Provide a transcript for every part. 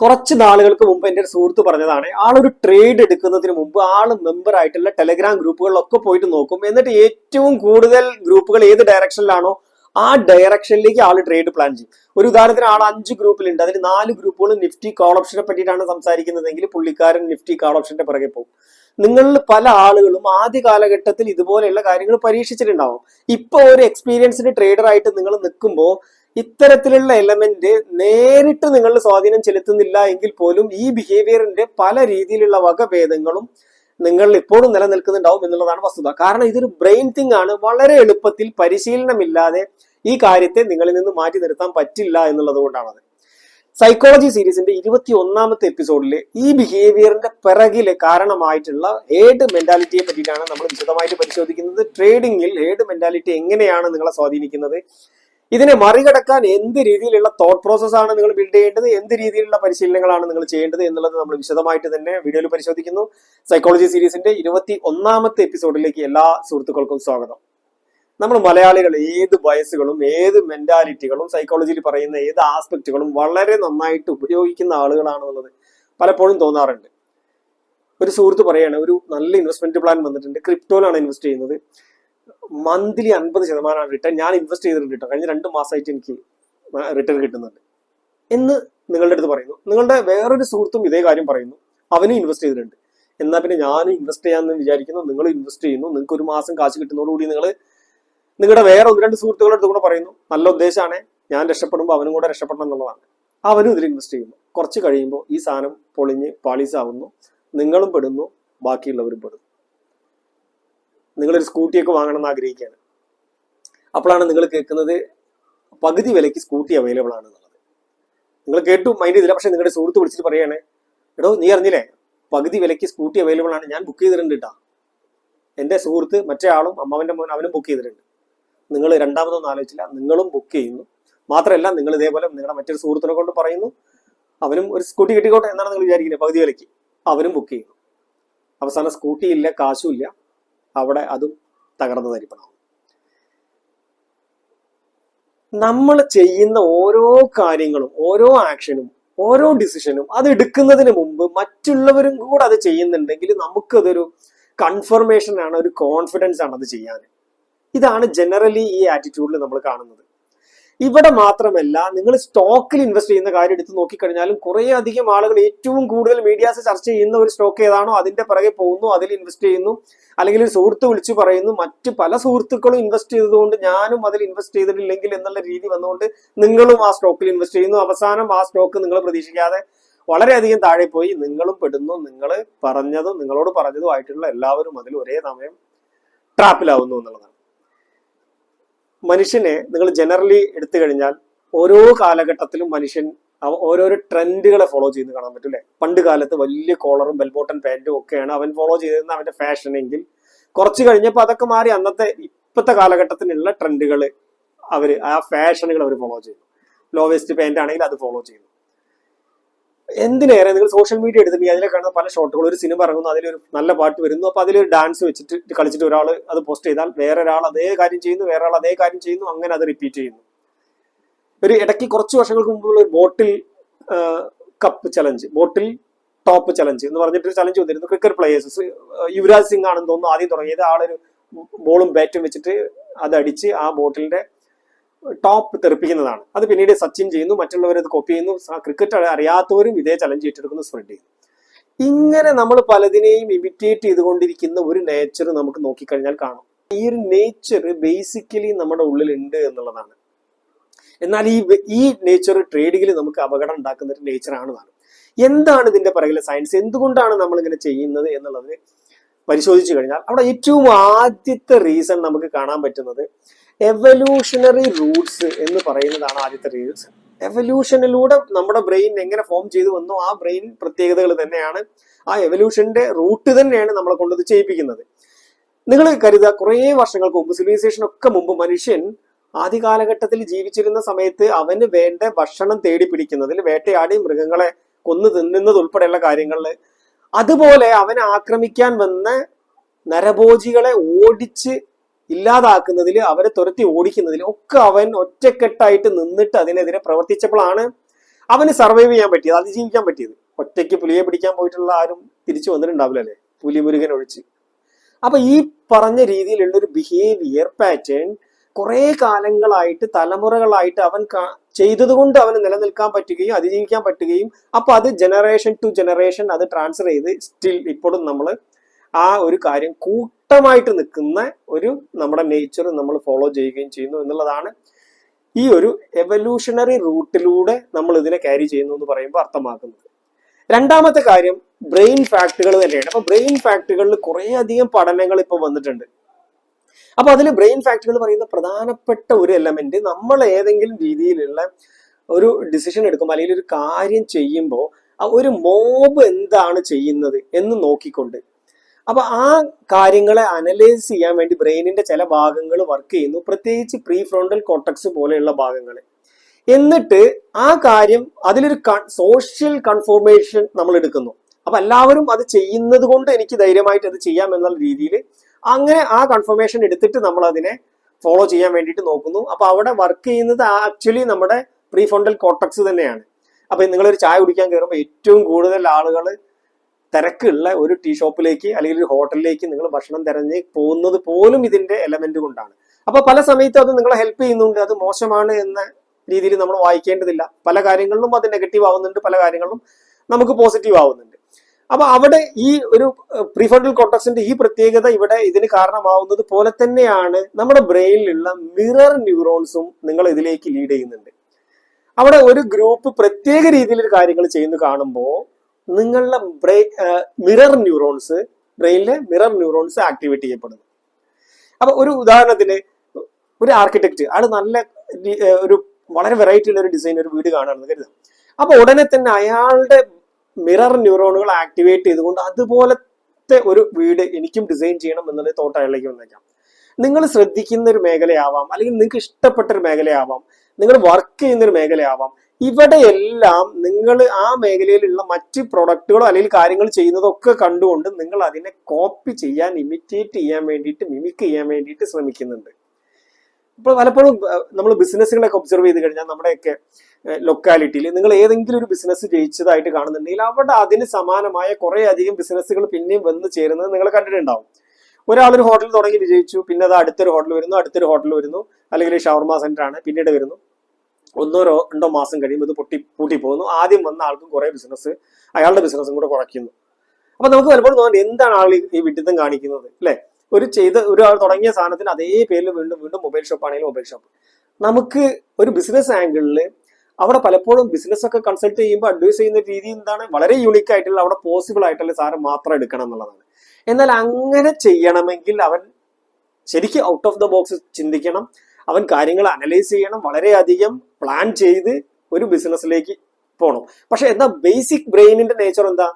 കുറച്ച് നാളുകൾക്ക് മുമ്പ് എന്റെ ഒരു സുഹൃത്ത് പറഞ്ഞതാണ് ആളൊരു ട്രേഡ് എടുക്കുന്നതിന് മുമ്പ് ആൾ മെമ്പർ ആയിട്ടുള്ള ടെലഗ്രാം ഗ്രൂപ്പുകളിലൊക്കെ പോയിട്ട് നോക്കും. എന്നിട്ട് ഏറ്റവും കൂടുതൽ ഗ്രൂപ്പുകൾ ഏത് ഡയറക്ഷനിലാണോ ആ ഡയറക്ഷനിലേക്ക് ആൾ ട്രേഡ് പ്ലാൻ ചെയ്യും. ഒരു ഉദാഹരണത്തിന് ആൾ അഞ്ച് ഗ്രൂപ്പിലുണ്ട്. അതിൽ നാല് ഗ്രൂപ്പുകൾ നിഫ്റ്റി കോൾ ഓപ്ഷനെ പറ്റിയിട്ടാണ് സംസാരിക്കുന്നതെങ്കിൽ പുള്ളിക്കാരൻ നിഫ്റ്റി കോൾ ഓപ്ഷന്റെ പിറകെ പോകും. നിങ്ങളിൽ പല ആളുകളും ആദ്യ കാലഘട്ടത്തിൽ ഇതുപോലെയുള്ള കാര്യങ്ങൾ പരീക്ഷിച്ചിട്ടുണ്ടാവും. ഇപ്പൊ ഒരു എക്സ്പീരിയൻസ്ഡ് ട്രേഡർ ആയിട്ട് നിങ്ങൾ നിൽക്കുമ്പോൾ ഇത്തരത്തിലുള്ള എലമെന്റ് നേരിട്ട് നിങ്ങൾ സ്വാധീനം ചെലുത്തുന്നില്ല എങ്കിൽ പോലും ഈ ബിഹേവിയറിന്റെ പല രീതിയിലുള്ള വകഭേദങ്ങളും നിങ്ങൾ ഇപ്പോഴും നിലനിൽക്കുന്നുണ്ടാവും എന്നുള്ളതാണ് വസ്തുത. കാരണം ഇതൊരു ബ്രെയിൻ തിങ് ആണ്. വളരെ എളുപ്പത്തിൽ പരിശീലനമില്ലാതെ ഈ കാര്യത്തെ നിങ്ങളിൽ നിന്ന് മാറ്റി നിർത്താൻ പറ്റില്ല എന്നുള്ളത് കൊണ്ടാണത്. സൈക്കോളജി സീരീസിന്റെ ഇരുപത്തി ഒന്നാമത്തെ എപ്പിസോഡിൽ ഈ ബിഹേവിയറിന്റെ പിറകിൽ കാരണമായിട്ടുള്ള ഏഡ് മെന്റാലിറ്റിയെ പറ്റിയിട്ടാണ് നമ്മൾ വിശദമായിട്ട് പരിശോധിക്കുന്നത്. ട്രേഡിംഗിൽ ഏഡ് മെന്റാലിറ്റി എങ്ങനെയാണ് നിങ്ങളെ സ്വാധീനിക്കുന്നത്? ഇതിനെ മറികടക്കാൻ എന്ത് രീതിയിലുള്ള തോട്ട് പ്രോസസ് ആണ് നിങ്ങൾ ബിൽഡ് ചെയ്യേണ്ടത്? എന്ത് രീതിയിലുള്ള പരിശീലനങ്ങളാണ് നിങ്ങൾ ചെയ്യേണ്ടത് എന്നുള്ളത് നമ്മൾ വിശദമായിട്ട് തന്നെ വീഡിയോയിൽ പരിശോധിക്കുന്നു. സൈക്കോളജി സീരീസിന്റെ ഇരുപത്തി ഒന്നാമത്തെ എപ്പിസോഡിലേക്ക് എല്ലാ സുഹൃത്തുക്കൾക്കും സ്വാഗതം. നമ്മൾ മലയാളികൾ ഏത് വയസ്സുകളും ഏത് മെന്റാലിറ്റികളും സൈക്കോളജിയിൽ പറയുന്ന ഏത് ആസ്പെക്റ്റുകളും വളരെ നന്നായിട്ട് ഉപയോഗിക്കുന്ന ആളുകളാണെന്നുള്ളത് പലപ്പോഴും തോന്നാറുണ്ട്. ഒരു സുഹൃത്ത് പറയാണ് ഒരു നല്ല ഇൻവെസ്റ്റ്മെന്റ് പ്ലാൻ വന്നിട്ടുണ്ട്. ക്രിപ്റ്റോയിലാണ് ഇൻവെസ്റ്റ് ചെയ്യുന്നത്. മന്ത്ലി അൻപത് ശതമാനമാണ് റിട്ടേൺ ഞാൻ ഇൻവെസ്റ്റ് ചെയ്തിട്ടുണ്ട് കേട്ടോ. കഴിഞ്ഞ രണ്ട് മാസമായിട്ട് എനിക്ക് റിട്ടേൺ കിട്ടുന്നുണ്ട്. എന്ന് നിങ്ങളുടെ അടുത്ത് പറയുന്നു. നിങ്ങളുടെ വേറൊരു സുഹൃത്തും ഇതേ കാര്യം പറയുന്നു. അവനും ഇൻവെസ്റ്റ് ചെയ്തിട്ടുണ്ട്. എന്നാൽ പിന്നെ ഞാനും ഇൻവെസ്റ്റ് ചെയ്യാമെന്ന് വിചാരിക്കുന്നു. നിങ്ങൾ ഇൻവെസ്റ്റ് ചെയ്യുന്നു. നിങ്ങൾക്ക് ഒരു മാസം കാശ് കിട്ടുന്നതോടുകൂടി നിങ്ങൾ നിങ്ങളുടെ വേറെ ഒന്ന് രണ്ട് സുഹൃത്തുക്കളുടെ അടുത്ത് കൂടെ പറയുന്നു. നല്ല ഉദ്ദേശമാണ്. ഞാൻ രക്ഷപ്പെടുമ്പോൾ അവനും കൂടെ രക്ഷപ്പെടണം എന്നുള്ളതാണ്. അവനും ഇതിൽ ഇൻവെസ്റ്റ് ചെയ്യുന്നു. കുറച്ച് കഴിയുമ്പോൾ ഈ സാധനം പൊളിഞ്ഞ് പാളീസാവുന്നു. നിങ്ങളും പെടുന്നു. ബാക്കിയുള്ളവരും പെടുന്നു. നിങ്ങളൊരു സ്കൂട്ടിയൊക്കെ വാങ്ങണം എന്ന് ആഗ്രഹിക്കുകയാണ് അപ്പോഴാണ് നിങ്ങൾ കേൾക്കുന്നത് പകുതി വിലയ്ക്ക് സ്കൂട്ടി അവൈലബിൾ ആണ് എന്നുള്ളത്. നിങ്ങൾ കേട്ടു മൈൻഡ് ചെയ്തില്ല പക്ഷെ നിങ്ങളുടെ സുഹൃത്ത് വിളിച്ചിട്ട് പറയാണ് എടോ നീ അറിഞ്ഞില്ലേ? പകുതി വിലയ്ക്ക് സ്കൂട്ടി അവൈലബിൾ ആണ്. ഞാൻ ബുക്ക് ചെയ്തിട്ടുണ്ട് കേട്ടോ എന്റെ സുഹൃത്ത് മറ്റേ ആളും അമ്മാവന്റെ മോൻ അവനും ബുക്ക് ചെയ്തിട്ടുണ്ട്. നിങ്ങൾ രണ്ടാമതൊന്നും ആലോചിച്ചില്ല നിങ്ങളും ബുക്ക് ചെയ്യുന്നു. മാത്രമല്ല നിങ്ങൾ ഇതേപോലെ നിങ്ങളുടെ മറ്റൊരു സുഹൃത്തിനെ കൊണ്ട് പറയുന്നു അവനും ഒരു സ്കൂട്ടി കിട്ടിക്കോട്ടെ എന്നാണ് നിങ്ങൾ വിചാരിക്കുന്നത് പകുതി വിലയ്ക്ക്. അവനും ബുക്ക് ചെയ്യുന്നു. അവസാനം സ്കൂട്ടി ഇല്ല കാശും ഇല്ല. അവിടെ അതും തകർന്നു തരിപ്പണം നമ്മൾ ചെയ്യുന്ന ഓരോ കാര്യങ്ങളും ഓരോ ആക്ഷനും ഓരോ ഡിസിഷനും അത് എടുക്കുന്നതിന് മുമ്പ് മറ്റുള്ളവരും കൂടെ അത് ചെയ്യുന്നുണ്ടെങ്കിൽ നമുക്കതൊരു കൺഫർമേഷൻ ആണ് ഒരു കോൺഫിഡൻസ് ആണ് അത് ചെയ്യാൻ. ഇതാണ് ജനറലി ഈ ആറ്റിറ്റ്യൂഡിൽ നമ്മൾ കാണുന്നത്. ഇവിടെ മാത്രമല്ല നിങ്ങൾ സ്റ്റോക്കിൽ ഇൻവെസ്റ്റ് ചെയ്യുന്ന കാര്യം എടുത്ത് നോക്കിക്കഴിഞ്ഞാലും കുറേ അധികം ആളുകൾ ഏറ്റവും കൂടുതൽ മീഡിയാസ് ചർച്ച ചെയ്യുന്ന ഒരു സ്റ്റോക്ക് ഏതാണോ അതിന്റെ പിറകെ പോകുന്നു അതിൽ ഇൻവെസ്റ്റ് ചെയ്യുന്നു. അല്ലെങ്കിൽ ഒരു സുഹൃത്ത് വിളിച്ചു പറയുന്നു മറ്റ് പല സുഹൃത്തുക്കളും ഇൻവെസ്റ്റ് ചെയ്തതുകൊണ്ട് ഞാനും അതിൽ ഇൻവെസ്റ്റ് ചെയ്തിട്ടില്ലെങ്കിൽ എന്നുള്ള രീതി വന്നുകൊണ്ട് നിങ്ങളും ആ സ്റ്റോക്കിൽ ഇൻവെസ്റ്റ് ചെയ്യുന്നു. അവസാനം ആ സ്റ്റോക്ക് നിങ്ങൾ പ്രതീക്ഷിക്കാതെ വളരെയധികം താഴെ പോയി. നിങ്ങളും പെടുന്നു നിങ്ങൾ പറഞ്ഞതും നിങ്ങളോട് പറഞ്ഞതും ആയിട്ടുള്ള എല്ലാവരും അതിൽ ഒരേ സമയം ട്രാപ്പിലാവുന്നു എന്നുള്ളതാണ്. മനുഷ്യനെ നിങ്ങൾ ജനറലി എടുത്തു കഴിഞ്ഞാൽ ഓരോ കാലഘട്ടത്തിലും മനുഷ്യൻ ഓരോരോ ട്രെൻഡുകളെ ഫോളോ ചെയ്യുന്നത് കാണാൻ പറ്റും അല്ലെ? പണ്ട് കാലത്ത് വലിയ കോളറും ബെൽബോട്ടൺ പാന്റും ഒക്കെയാണ് അവൻ ഫോളോ ചെയ്തിരുന്ന അവന്റെ ഫാഷൻ എങ്കിൽ കുറച്ച് കഴിഞ്ഞപ്പോൾ അതൊക്കെ മാറി അന്നത്തെ ഇപ്പോഴത്തെ കാലഘട്ടത്തിനുള്ള ട്രെൻഡുകൾ അവർ ആ ഫാഷനുകൾ അവർ ഫോളോ ചെയ്യുന്നു. ലോ വേസ്റ്റ് ആണെങ്കിൽ അത് ഫോളോ ചെയ്യുന്നു. എന്തിനേറെ നിങ്ങൾ സോഷ്യൽ മീഡിയ എടുത്തിട്ടുണ്ടെങ്കിൽ അതിലെ കാണുന്ന പല ഷോട്ടുകൾ ഒരു സിനിമ ഇറങ്ങുന്നു അതിലൊരു നല്ല പാട്ട് വരുന്നു അപ്പൊ അതിലൊരു ഡാൻസ് വെച്ചിട്ട് കളിച്ചിട്ട് ഒരാൾ അത് പോസ്റ്റ് ചെയ്താൽ വേറെ ഒരാൾ അതേ കാര്യം ചെയ്യുന്നു വേറെ ആൾ അതേ കാര്യം ചെയ്യുന്നു അങ്ങനെ അത് റിപ്പീറ്റ് ചെയ്യുന്നു. ഒരു ഇടയ്ക്ക് കുറച്ച് വർഷങ്ങൾക്ക് മുമ്പുള്ള ഒരു bottle cup challenge bottle top challenge എന്ന് പറഞ്ഞിട്ട് ചലഞ്ച് വന്നിരുന്നു. ക്രിക്കറ്റ് പ്ലേയേഴ്സ് യുവരാജ് സിംഗ് ആണെന്ന് തോന്നുന്നു ആദ്യം തുടങ്ങിയത്. ആളൊരു ബോളും ബാറ്റും വെച്ചിട്ട് അത് അടിച്ച് ആ ബോട്ടിലിന്റെ ടോപ്പ് തെറിപ്പിക്കുന്നതാണ്. അത് പിന്നീട് സച്ചിൻ ചെയ്യുന്നു മറ്റുള്ളവർ അത് കോപ്പി ചെയ്യുന്നു. ക്രിക്കറ്റ് അറിയാത്തവരും ഇതേ ചലഞ്ച് ഏറ്റെടുക്കുന്നു സ്പ്രെഡ് ചെയ്യുന്നു ഇങ്ങനെ നമ്മൾ പലതിനെയും ഇമിറ്റേറ്റ് ചെയ്തുകൊണ്ടിരിക്കുന്ന ഒരു നേച്ചർ നമുക്ക് നോക്കിക്കഴിഞ്ഞാൽ കാണാം. ഈ ഒരു നേച്ചർ ബേസിക്കലി നമ്മുടെ ഉള്ളിൽ ഉണ്ട് എന്നുള്ളതാണ്. എന്നാൽ ഈ ഈ നേച്ചർ ട്രേഡിങ്ങിൽ നമുക്ക് അപകടം ഉണ്ടാക്കുന്ന ഒരു നേച്ചറാണ് താനും എന്താണ് ഇതിന്റെ പിറകിലെ സയൻസ് എന്തുകൊണ്ടാണ് നമ്മൾ ഇങ്ങനെ ചെയ്യുന്നത് എന്നുള്ളത് പരിശോധിച്ചു കഴിഞ്ഞാൽ അവിടെ ഏറ്റവും ആദ്യത്തെ റീസൺ നമുക്ക് കാണാൻ പറ്റുന്നത് എവല്യൂഷണറി റൂട്ട്സ് എന്ന് പറയുന്നതാണ് ആദ്യത്തെ റീൽസ് എവല്യൂഷനിലൂടെ നമ്മുടെ ബ്രെയിൻ എങ്ങനെ ഫോം ചെയ്തു വന്നു? ആ ബ്രെയിൻ പ്രത്യേകതകൾ തന്നെയാണ്. ആ എവല്യൂഷന്റെ റൂട്ട് തന്നെയാണ് നമ്മളെ കൊണ്ടത് ചെയ്യിപ്പിക്കുന്നത്. നിങ്ങൾ കരുതുക കുറേ വർഷങ്ങൾക്ക് മുമ്പ് സിവിലൈസേഷൻ ഒക്കെ മുമ്പ് മനുഷ്യൻ ആദ്യ കാലഘട്ടത്തിൽ ജീവിച്ചിരുന്ന സമയത്ത് അവന് വേണ്ട ഭക്ഷണം തേടി പിടിക്കുന്നതിൽ വേട്ടയാടി മൃഗങ്ങളെ കൊന്നു തിന്നുന്നത് ഉൾപ്പെടെയുള്ള കാര്യങ്ങളിൽ. അതുപോലെ അവനെ ആക്രമിക്കാൻ വന്ന നരഭോജികളെ ഓടിച്ച് ഇല്ലാതാക്കുന്നതിൽ അവരെ തുരത്തി ഓടിക്കുന്നതിൽ ഒക്കെ അവൻ ഒറ്റക്കെട്ടായിട്ട് നിന്നിട്ട് അതിനെതിരെ പ്രവർത്തിച്ചപ്പോഴാണ് അവന് സർവൈവ് ചെയ്യാൻ പറ്റിയത് അതിജീവിക്കാൻ പറ്റിയത്. ഒറ്റയ്ക്ക് പുലിയെ പിടിക്കാൻ പോയിട്ടുള്ള ആരും തിരിച്ചു വന്നിട്ടുണ്ടാവില്ല അല്ലേ? പുലിമുരുകൻ ഒഴിച്ച്. അപ്പൊ ഈ പറഞ്ഞ രീതിയിലുള്ള ഒരു ബിഹേവിയർ പാറ്റേൺ കുറെ കാലങ്ങളായിട്ട് തലമുറകളായിട്ട് അവൻ ചെയ്തതുകൊണ്ട് അവന് നിലനിൽക്കാൻ പറ്റുകയും അതിജീവിക്കാൻ പറ്റുകയും അപ്പൊ അത് ജനറേഷൻ ടു ജനറേഷൻ അത് ട്രാൻസ്ഫർ ചെയ്ത് സ്റ്റിൽ ഇപ്പോഴും നമ്മൾ ആ ഒരു കാര്യം കൂട്ടമായിട്ട് നിൽക്കുന്ന ഒരു നമ്മുടെ നേച്ചർ നമ്മൾ ഫോളോ ചെയ്യുകയും ചെയ്യുന്നു എന്നുള്ളതാണ് ഈ ഒരു എവല്യൂഷണറി റൂട്ടിലൂടെ നമ്മൾ ഇതിനെ ക്യാരി ചെയ്യുന്നു എന്ന് പറയുമ്പോൾ അർത്ഥമാക്കുന്നത്. രണ്ടാമത്തെ കാര്യം ബ്രെയിൻ ഫാക്ടുകൾ തന്നെയാണ്. അപ്പൊ ബ്രെയിൻ ഫാക്ടുകളിൽ കുറെ അധികം പഠനങ്ങൾ ഇപ്പൊ വന്നിട്ടുണ്ട്. അപ്പൊ അതിൽ ബ്രെയിൻ ഫാക്ടുകൾ പറയുന്ന പ്രധാനപ്പെട്ട ഒരു എലമെന്റ് നമ്മൾ ഏതെങ്കിലും രീതിയിലുള്ള ഒരു ഡിസിഷൻ എടുക്കുമ്പോൾ അല്ലെങ്കിൽ ഒരു കാര്യം ചെയ്യുമ്പോൾ ഒരു മോബ് എന്താണ് ചെയ്യുന്നത് എന്ന് നോക്കിക്കൊണ്ട് അപ്പൊ ആ കാര്യങ്ങളെ അനലൈസ് ചെയ്യാൻ വേണ്ടി ബ്രെയിനിന്റെ ചില ഭാഗങ്ങൾ വർക്ക് ചെയ്യുന്നു. പ്രത്യേകിച്ച് പ്രീ ഫ്രോണ്ടൽ കോട്ടക്സ് പോലെയുള്ള ഭാഗങ്ങൾ. എന്നിട്ട് ആ കാര്യം അതിലൊരു സോഷ്യൽ കൺഫോർമേഷൻ നമ്മൾ എടുക്കുന്നു. അപ്പൊ എല്ലാവരും അത് ചെയ്യുന്നത് കൊണ്ട് എനിക്ക് ധൈര്യമായിട്ട് അത് ചെയ്യാം എന്നുള്ള രീതിയിൽ അങ്ങനെ ആ കൺഫർമേഷൻ എടുത്തിട്ട് നമ്മൾ അതിനെ ഫോളോ ചെയ്യാൻ വേണ്ടിയിട്ട് നോക്കുന്നു. അപ്പൊ അവിടെ വർക്ക് ചെയ്യുന്നത് ആക്ച്വലി നമ്മുടെ പ്രീ ഫ്രോണ്ടൽ കോട്ടക്സ് തന്നെയാണ്. അപ്പൊ നിങ്ങളൊരു ചായ കുടിക്കാൻ കയറുമ്പോൾ ഏറ്റവും കൂടുതൽ ആളുകൾ തിരക്കുള്ള ഒരു ടീ ഷോപ്പിലേക്ക് അല്ലെങ്കിൽ ഒരു ഹോട്ടലിലേക്ക് നിങ്ങൾ ഭക്ഷണം തിരഞ്ഞ് പോകുന്നത് പോലും ഇതിന്റെ എലമെന്റ് കൊണ്ടാണ്. അപ്പൊ പല സമയത്തും അത് നിങ്ങളെ ഹെൽപ്പ് ചെയ്യുന്നുണ്ട്. അത് മോശമാണ് എന്ന രീതിയിൽ നമ്മൾ വായിക്കേണ്ടതില്ല. പല കാര്യങ്ങളിലും അത് നെഗറ്റീവ് ആവുന്നുണ്ട്. പല കാര്യങ്ങളിലും നമുക്ക് പോസിറ്റീവ് ആവുന്നുണ്ട്. അപ്പൊ അവിടെ ഈ ഒരു പ്രീഫ്രണ്ടൽ കോട്ടക്സിന്റെ ഈ പ്രത്യേകത ഇവിടെ ഇതിന് കാരണമാവുന്നത് പോലെ തന്നെയാണ് നമ്മുടെ ബ്രെയിനിലുള്ള മിറർ ന്യൂറോൺസും നിങ്ങൾ ഇതിലേക്ക് ലീഡ് ചെയ്യുന്നുണ്ട്. അവിടെ ഒരു ഗ്രൂപ്പ് പ്രത്യേക രീതിയിൽ കാര്യങ്ങൾ ചെയ്യുന്നു കാണുമ്പോൾ നിങ്ങളുടെ ബ്രെയിൻ മിറർ ന്യൂറോൺസ് ബ്രെയിനിലെ മിറർ ന്യൂറോൺസ് ആക്ടിവേറ്റ് ചെയ്യപ്പെടുന്നു. അപ്പൊ ഒരു ഉദാഹരണത്തിന് ഒരു ആർക്കിടെക്ട് ആൾ നല്ല ഒരു വളരെ വെറൈറ്റി ഉള്ള ഒരു ഡിസൈൻ ഒരു വീട് കാണുകയാണെന്ന് കരുതാം അപ്പൊ ഉടനെ തന്നെ അയാളുടെ മിറർ ന്യൂറോണുകൾ ആക്ടിവേറ്റ് ചെയ്തുകൊണ്ട് അതുപോലത്തെ ഒരു വീട് എനിക്കും ഡിസൈൻ ചെയ്യണം എന്നുള്ള തോട്ട് അയാളിലേക്ക് വന്നേക്കാം. നിങ്ങൾ ശ്രദ്ധിക്കുന്ന ഒരു മേഖലയാവാം അല്ലെങ്കിൽ നിങ്ങൾക്ക് ഇഷ്ടപ്പെട്ട ഒരു മേഖലയാവാം നിങ്ങൾ വർക്ക് ചെയ്യുന്നൊരു മേഖലയാവാം. ഇവിടെയെല്ലാം നിങ്ങൾ ആ മേഖലയിലുള്ള മറ്റ് പ്രൊഡക്റ്റുകളോ അല്ലെങ്കിൽ കാര്യങ്ങൾ ചെയ്യുന്നതൊക്കെ കണ്ടുകൊണ്ട് നിങ്ങൾ അതിനെ കോപ്പി ചെയ്യാൻ ഇമിറ്റേറ്റ് ചെയ്യാൻ വേണ്ടിയിട്ട് മിമിക് ചെയ്യാൻ വേണ്ടിയിട്ട് ശ്രമിക്കുന്നുണ്ട്. ഇപ്പോൾ പലപ്പോഴും നമ്മൾ ബിസിനസ്സുകളൊക്കെ ഒബ്സർവ് ചെയ്ത് കഴിഞ്ഞാൽ നമ്മുടെയൊക്കെ ലൊക്കാലിറ്റിയിൽ നിങ്ങൾ ഏതെങ്കിലും ഒരു ബിസിനസ് ജയിച്ചതായിട്ട് കാണുന്നുണ്ടെങ്കിൽ അവിടെ അതിന് സമാനമായ കുറേ അധികം ബിസിനസ്സുകൾ പിന്നെയും വന്ന് ചേരുന്നത് നിങ്ങൾ കണ്ടിട്ടുണ്ടാവും. ഒരാളൊരു ഹോട്ടൽ തുടങ്ങി വിജയിച്ചു. പിന്നെ അത് അടുത്തൊരു ഹോട്ടൽ വരുന്നു അടുത്തൊരു ഹോട്ടൽ വരുന്നു. അല്ലെങ്കിൽ ഷവർമ സെന്റർ ആണ് പിന്നീട് വരുന്നു. ഒന്നോ രണ്ടോ മാസം കഴിയുമ്പോൾ ഇത് പൊട്ടി പൂട്ടി പോകുന്നു ആദ്യം വന്ന ആൾക്കും കുറേ ബിസിനസ് അയാളുടെ ബിസിനസ്സും കൂടെ കുറയ്ക്കുന്നു. അപ്പൊ നമുക്ക് പലപ്പോഴും തോന്നുന്നത് എന്താണ് ആൾ ഈ- വിഡിത്തം കാണിക്കുന്നത് അല്ലെ? ഒരു ചെയ്ത് ഒരു ആൾ തുടങ്ങിയ സാധനത്തിന് അതേ പേരിൽ വീണ്ടും വീണ്ടും മൊബൈൽ ഷോപ്പ് ആണെങ്കിലും മൊബൈൽ ഷോപ്പ് നമുക്ക് ഒരു ബിസിനസ് ആംഗിളിൽ അവിടെ പലപ്പോഴും ബിസിനസ് ഒക്കെ കൺസൾട്ട് ചെയ്യുമ്പോൾ അഡ്വൈസ് ചെയ്യുന്ന രീതി എന്താണ്? വളരെ യൂണിക് ആയിട്ടുള്ള അവിടെ പോസിബിൾ ആയിട്ടുള്ള സാധനം മാത്രം എടുക്കണം എന്നുള്ളതാണ്. എന്നാൽ അങ്ങനെ ചെയ്യണമെങ്കിൽ അവൻ ശരിക്കും ഔട്ട് ഓഫ് ദ ബോക്സ് ചിന്തിക്കണം. അവൻ കാര്യങ്ങൾ അനലൈസ് ചെയ്യണം. വളരെയധികം പ്ലാൻ ചെയ്ത് ഒരു ബിസിനസ്സിലേക്ക് പോകണം പക്ഷെ എന്താ ബേസിക് ബ്രെയിനിന്റെ നേച്ചർ എന്താ?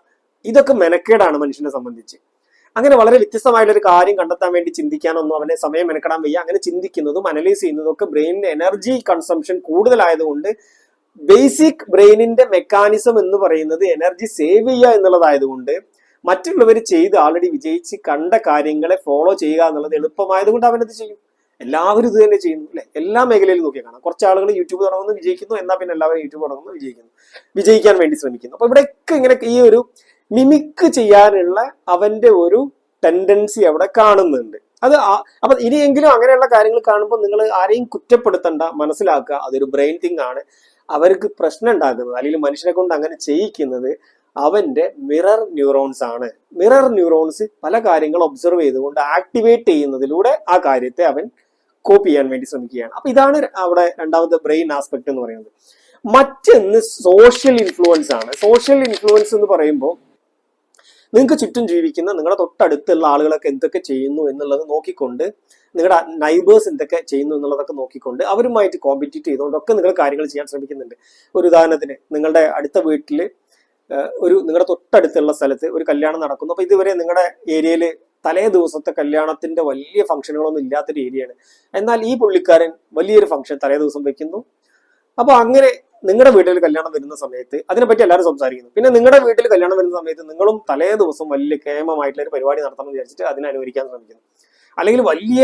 ഇതൊക്കെ മെനക്കേടാണ് മനുഷ്യനെ സംബന്ധിച്ച്. അങ്ങനെ വളരെ വ്യത്യസ്തമായിട്ടുള്ള ഒരു കാര്യം കണ്ടെത്താൻ വേണ്ടി ചിന്തിക്കാനൊന്നും അവനെ സമയം മെനക്കെടാൻ വയ്യ. അങ്ങനെ ചിന്തിക്കുന്നതും അനലൈസ് ചെയ്യുന്നതും ഒക്കെ ബ്രെയിനിന്റെ എനർജി കൺസംഷൻ കൂടുതലായതുകൊണ്ട് ബേസിക് ബ്രെയിനിന്റെ മെക്കാനിസം എന്ന് പറയുന്നത് എനർജി സേവ് ചെയ്യുക എന്നുള്ളതായതുകൊണ്ട് മറ്റുള്ളവർ ചെയ്ത് ആൾറെഡി വിജയിച്ച് കണ്ട കാര്യങ്ങളെ ഫോളോ ചെയ്യുക എന്നുള്ളത് എളുപ്പമായതുകൊണ്ട് അവനത് ചെയ്യും? എല്ലാവരും ഇത് തന്നെ ചെയ്യുന്നു അല്ലെ? എല്ലാ മേഖലയിലും നോക്കിയാൽ കാണാം. കുറച്ച് ആളുകൾ യൂട്യൂബ് തുടങ്ങുന്നു വിജയിക്കുന്നു എന്നാൽ പിന്നെ എല്ലാവരും യൂട്യൂബ് തുടങ്ങുന്നു വിജയിക്കുന്നു. വിജയിക്കാൻ വേണ്ടി ശ്രമിക്കുന്നു. അപ്പൊ ഇവിടെയൊക്കെ ഇങ്ങനെ ഈ ഒരു മിമിക്ക് ചെയ്യാനുള്ള അവന്റെ ഒരു ടെൻഡൻസി അവിടെ കാണുന്നുണ്ട്. അത് അപ്പൊ ഇനിയെങ്കിലും അങ്ങനെയുള്ള കാര്യങ്ങൾ കാണുമ്പോൾ നിങ്ങൾ ആരെയും കുറ്റപ്പെടുത്തണ്ട മനസ്സിലാക്കുക. അതൊരു ബ്രെയിൻ തിങ് ആണ്. അവർക്ക് പ്രശ്നം ഉണ്ടാക്കുന്നത് അല്ലെങ്കിൽ മനുഷ്യനെ കൊണ്ട് അങ്ങനെ ചെയ്യിക്കുന്നത് അവന്റെ മിറർ ന്യൂറോൺസ് ആണ്. മിറർ ന്യൂറോൺസ് പല കാര്യങ്ങൾ ഒബ്സർവ് ചെയ്തുകൊണ്ട് ആക്ടിവേറ്റ് ചെയ്യുന്നതിലൂടെ ആ കാര്യത്തെ അവൻ കോപ്പി ചെയ്യാൻ വേണ്ടി ശ്രമിക്കുകയാണ്. അപ്പൊ ഇതാണ് അവിടെ രണ്ടാമത്തെ ബ്രെയിൻ ആസ്പെക്ട് എന്ന് പറയുന്നത്. മറ്റൊന്ന് സോഷ്യൽ ഇൻഫ്ലുവൻസ് ആണ്. സോഷ്യൽ ഇൻഫ്ലുവൻസ് എന്ന് പറയുമ്പോൾ നിങ്ങൾക്ക് ചുറ്റും ജീവിക്കുന്ന നിങ്ങളുടെ തൊട്ടടുത്തുള്ള ആളുകളൊക്കെ എന്തൊക്കെ ചെയ്യുന്നു എന്നുള്ളത് നോക്കിക്കൊണ്ട് നിങ്ങളുടെ നൈബേഴ്സ് എന്തൊക്കെ ചെയ്യുന്നു എന്നുള്ളതൊക്കെ നോക്കിക്കൊണ്ട് അവരുമായിട്ട് കോമ്പറ്റീറ്റ് ചെയ്തുകൊണ്ടൊക്കെ നിങ്ങൾ കാര്യങ്ങൾ ചെയ്യാൻ ശ്രമിക്കുന്നുണ്ട്. ഒരു ഉദാഹരണത്തിന് നിങ്ങളുടെ അടുത്ത വീട്ടിൽ ഒരു നിങ്ങളുടെ തൊട്ടടുത്തുള്ള സ്ഥലത്ത് ഒരു കല്യാണം നടക്കുന്നു. അപ്പൊ ഇതുവരെ നിങ്ങളുടെ ഏരിയയിൽ തലേ ദിവസത്തെ കല്യാണത്തിന്റെ വലിയ ഫംഗ്ഷനുകളൊന്നും ഇല്ലാത്തൊരു ഏരിയയാണ്. എന്നാൽ ഈ പുള്ളിക്കാരൻ വലിയൊരു ഫംഗ്ഷൻ തലേ ദിവസം വെക്കുന്നു. അപ്പൊ അങ്ങനെ നിങ്ങളുടെ വീട്ടിൽ കല്യാണം വരുന്ന സമയത്ത് അതിനെപ്പറ്റി എല്ലാവരും സംസാരിക്കുന്നു. പിന്നെ നിങ്ങളുടെ വീട്ടിൽ കല്യാണം വരുന്ന സമയത്ത് നിങ്ങളും തലേ ദിവസം വലിയ കേമമായിട്ടുള്ള ഒരു പരിപാടി നടത്തണം എന്ന് വിചാരിച്ചിട്ട് അതിനെ അനുകരിക്കാൻ ശ്രമിക്കുന്നു. അല്ലെങ്കിൽ വലിയ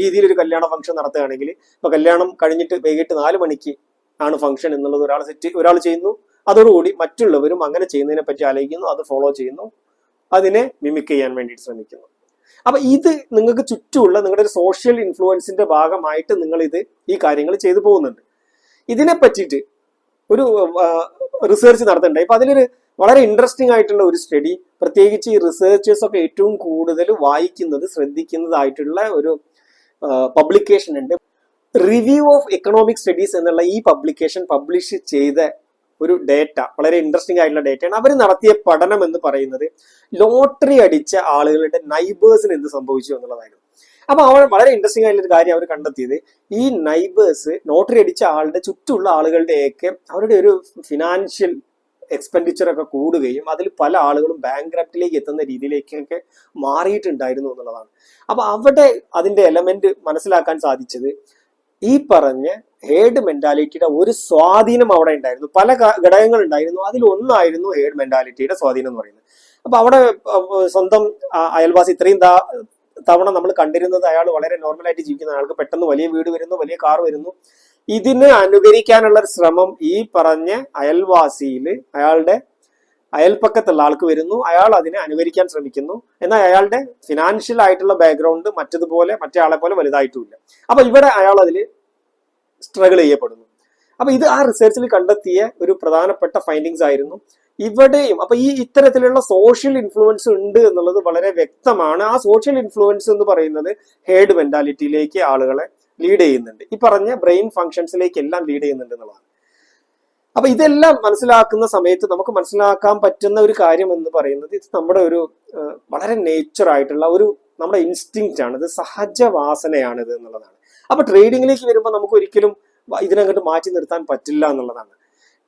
രീതിയിൽ ഒരു കല്യാണ ഫംഗ്ഷൻ നടത്തുകയാണെങ്കിൽ ഇപ്പൊ കല്യാണം കഴിഞ്ഞിട്ട് വൈകിട്ട് നാല് മണിക്ക് ആണ് ഫംഗ്ഷൻ എന്നുള്ളത് ഒരാൾ സെറ്റ് ഒരാൾ ചെയ്യുന്നു. അതോടുകൂടി മറ്റുള്ളവരും അങ്ങനെ ചെയ്യുന്നതിനെ പറ്റി ആലോചിക്കുന്നു അത് ഫോളോ ചെയ്യുന്നു അതിനെ മിമിക് ചെയ്യാൻ വേണ്ടിയിട്ട് ശ്രമിക്കുന്നു. അപ്പൊ ഇത് നിങ്ങൾക്ക് ചുറ്റുമുള്ള നിങ്ങളുടെ ഒരു സോഷ്യൽ ഇൻഫ്ലുവൻസിന്റെ ഭാഗമായിട്ട് നിങ്ങൾ ഇത് ഈ കാര്യങ്ങൾ ചെയ്തു പോകുന്നുണ്ട്. ഇതിനെ പറ്റിയിട്ട് ഒരു റിസർച്ച് നടത്തുന്നുണ്ട് അപ്പൊ അതിലൊരു വളരെ ഇൻട്രസ്റ്റിംഗ് ആയിട്ടുള്ള ഒരു സ്റ്റഡി പ്രത്യേകിച്ച് ഈ റിസർച്ചേഴ്സ് ഒക്കെ ഏറ്റവും കൂടുതൽ വായിക്കുന്നത് ശ്രദ്ധിക്കുന്നതായിട്ടുള്ള ഒരു പബ്ലിക്കേഷൻ ഉണ്ട്. റിവ്യൂ ഓഫ് എക്കണോമിക് സ്റ്റഡീസ് എന്നുള്ള ഈ പബ്ലിക്കേഷൻ പബ്ലിഷ് ചെയ്ത ഒരു ഡേറ്റ വളരെ ഇൻട്രസ്റ്റിംഗ് ആയിട്ടുള്ള ഡേറ്റയാണ് അവർ നടത്തിയ പഠനം എന്ന് പറയുന്നത് ലോട്ടറി അടിച്ച ആളുകളുടെ നൈബേഴ്സിന് എന്ത് സംഭവിച്ചു എന്നുള്ളതായിരുന്നു. അപ്പൊ അവർ വളരെ ഇൻട്രസ്റ്റിംഗ് ആയിട്ടുള്ള ഒരു കാര്യം അവർ കണ്ടെത്തിയത്. ഈ നൈബേഴ്സ് ലോട്ടറി അടിച്ച ആളുടെ ചുറ്റുമുള്ള ആളുകളുടെയൊക്കെ അവരുടെ ഒരു ഫിനാൻഷ്യൽ എക്സ്പെൻഡിച്ചർ ഒക്കെ കൂടുകയും അതിൽ പല ആളുകളും ബാങ്ക്രപ്റ്റിലേക്ക് എത്തുന്ന രീതിയിലേക്കൊക്കെ മാറിയിട്ടുണ്ടായിരുന്നു എന്നുള്ളതാണ്. അപ്പൊ അവിടെ അതിന്റെ എലമെന്റ് മനസ്സിലാക്കാൻ സാധിച്ചത് ഈ പറഞ്ഞ ഹേഡ് മെന്റാലിറ്റിയുടെ ഒരു സ്വാധീനം അവിടെ ഉണ്ടായിരുന്നു. പല ഘടകങ്ങൾ ഉണ്ടായിരുന്നു. അതിൽ ഒന്നായിരുന്നു ഹേഡ് മെന്റാലിറ്റിയുടെ സ്വാധീനം എന്ന് പറയുന്നത്. അപ്പൊ അവിടെ സ്വന്തം അയൽവാസി ഇത്രയും തവണ നമ്മൾ കണ്ടിരുന്നത് അയാൾ വളരെ നോർമലായിട്ട് ജീവിക്കുന്ന ആൾക്ക് പെട്ടെന്ന് വലിയ വീട് വരുന്നു വലിയ കാർ വരുന്നു. ഇതിന് അനുകരിക്കാനുള്ള ഒരു ശ്രമം ഈ പറഞ്ഞ അയൽവാസിയിൽ അയാളുടെ അയൽപ്പക്കത്തുള്ള ആൾക്ക് വരുന്നു. അയാൾ അതിനെ അനുകരിക്കാൻ ശ്രമിക്കുന്നു. എന്നാൽ അയാളുടെ ഫിനാൻഷ്യൽ ആയിട്ടുള്ള ബാക്ക്ഗ്രൗണ്ട് മറ്റതുപോലെ മറ്റേ ആളെ പോലെ വലുതായിട്ടുമില്ല അപ്പൊ ഇവിടെ അയാൾ അതിൽ സ്ട്രഗിൾ ചെയ്യപ്പെടുന്നു. അപ്പൊ ഇത് ആ റിസർച്ചിൽ കണ്ടെത്തിയ ഒരു പ്രധാനപ്പെട്ട ഫൈൻഡിങ്സ് ആയിരുന്നു. ഇവിടെയും അപ്പൊ ഈ ഇത്തരത്തിലുള്ള സോഷ്യൽ ഇൻഫ്ലുവൻസ് ഉണ്ട് എന്നുള്ളത് വളരെ വ്യക്തമാണ്. ആ സോഷ്യൽ ഇൻഫ്ലുവൻസ് എന്ന് പറയുന്നത് ഹേഡ് മെന്റാലിറ്റിയിലേക്ക് ആളുകളെ ലീഡ് ചെയ്യുന്നുണ്ട്. ഈ പറഞ്ഞ ബ്രെയിൻ ഫങ്ഷൻസിലേക്ക് എല്ലാം ലീഡ് ചെയ്യുന്നുണ്ട് എന്നുള്ളതാണ്. അപ്പൊ ഇതെല്ലാം മനസ്സിലാക്കുന്ന സമയത്ത് നമുക്ക് മനസ്സിലാക്കാൻ പറ്റുന്ന ഒരു കാര്യം എന്ന് പറയുന്നത് ഇത് നമ്മുടെ ഒരു വളരെ നേച്ചർ ആയിട്ടുള്ള ഒരു നമ്മുടെ ഇൻസ്റ്റിങ്ക്റ്റ് ആണ്. ഇത് സഹജവാസനയാണ് ഇത് എന്നുള്ളതാണ്. അപ്പൊ ട്രേഡിങ്ങിലേക്ക് വരുമ്പോൾ നമുക്ക് ഒരിക്കലും ഇതിനങ്ങോട്ട് മാറ്റി നിർത്താൻ പറ്റില്ല എന്നുള്ളതാണ്.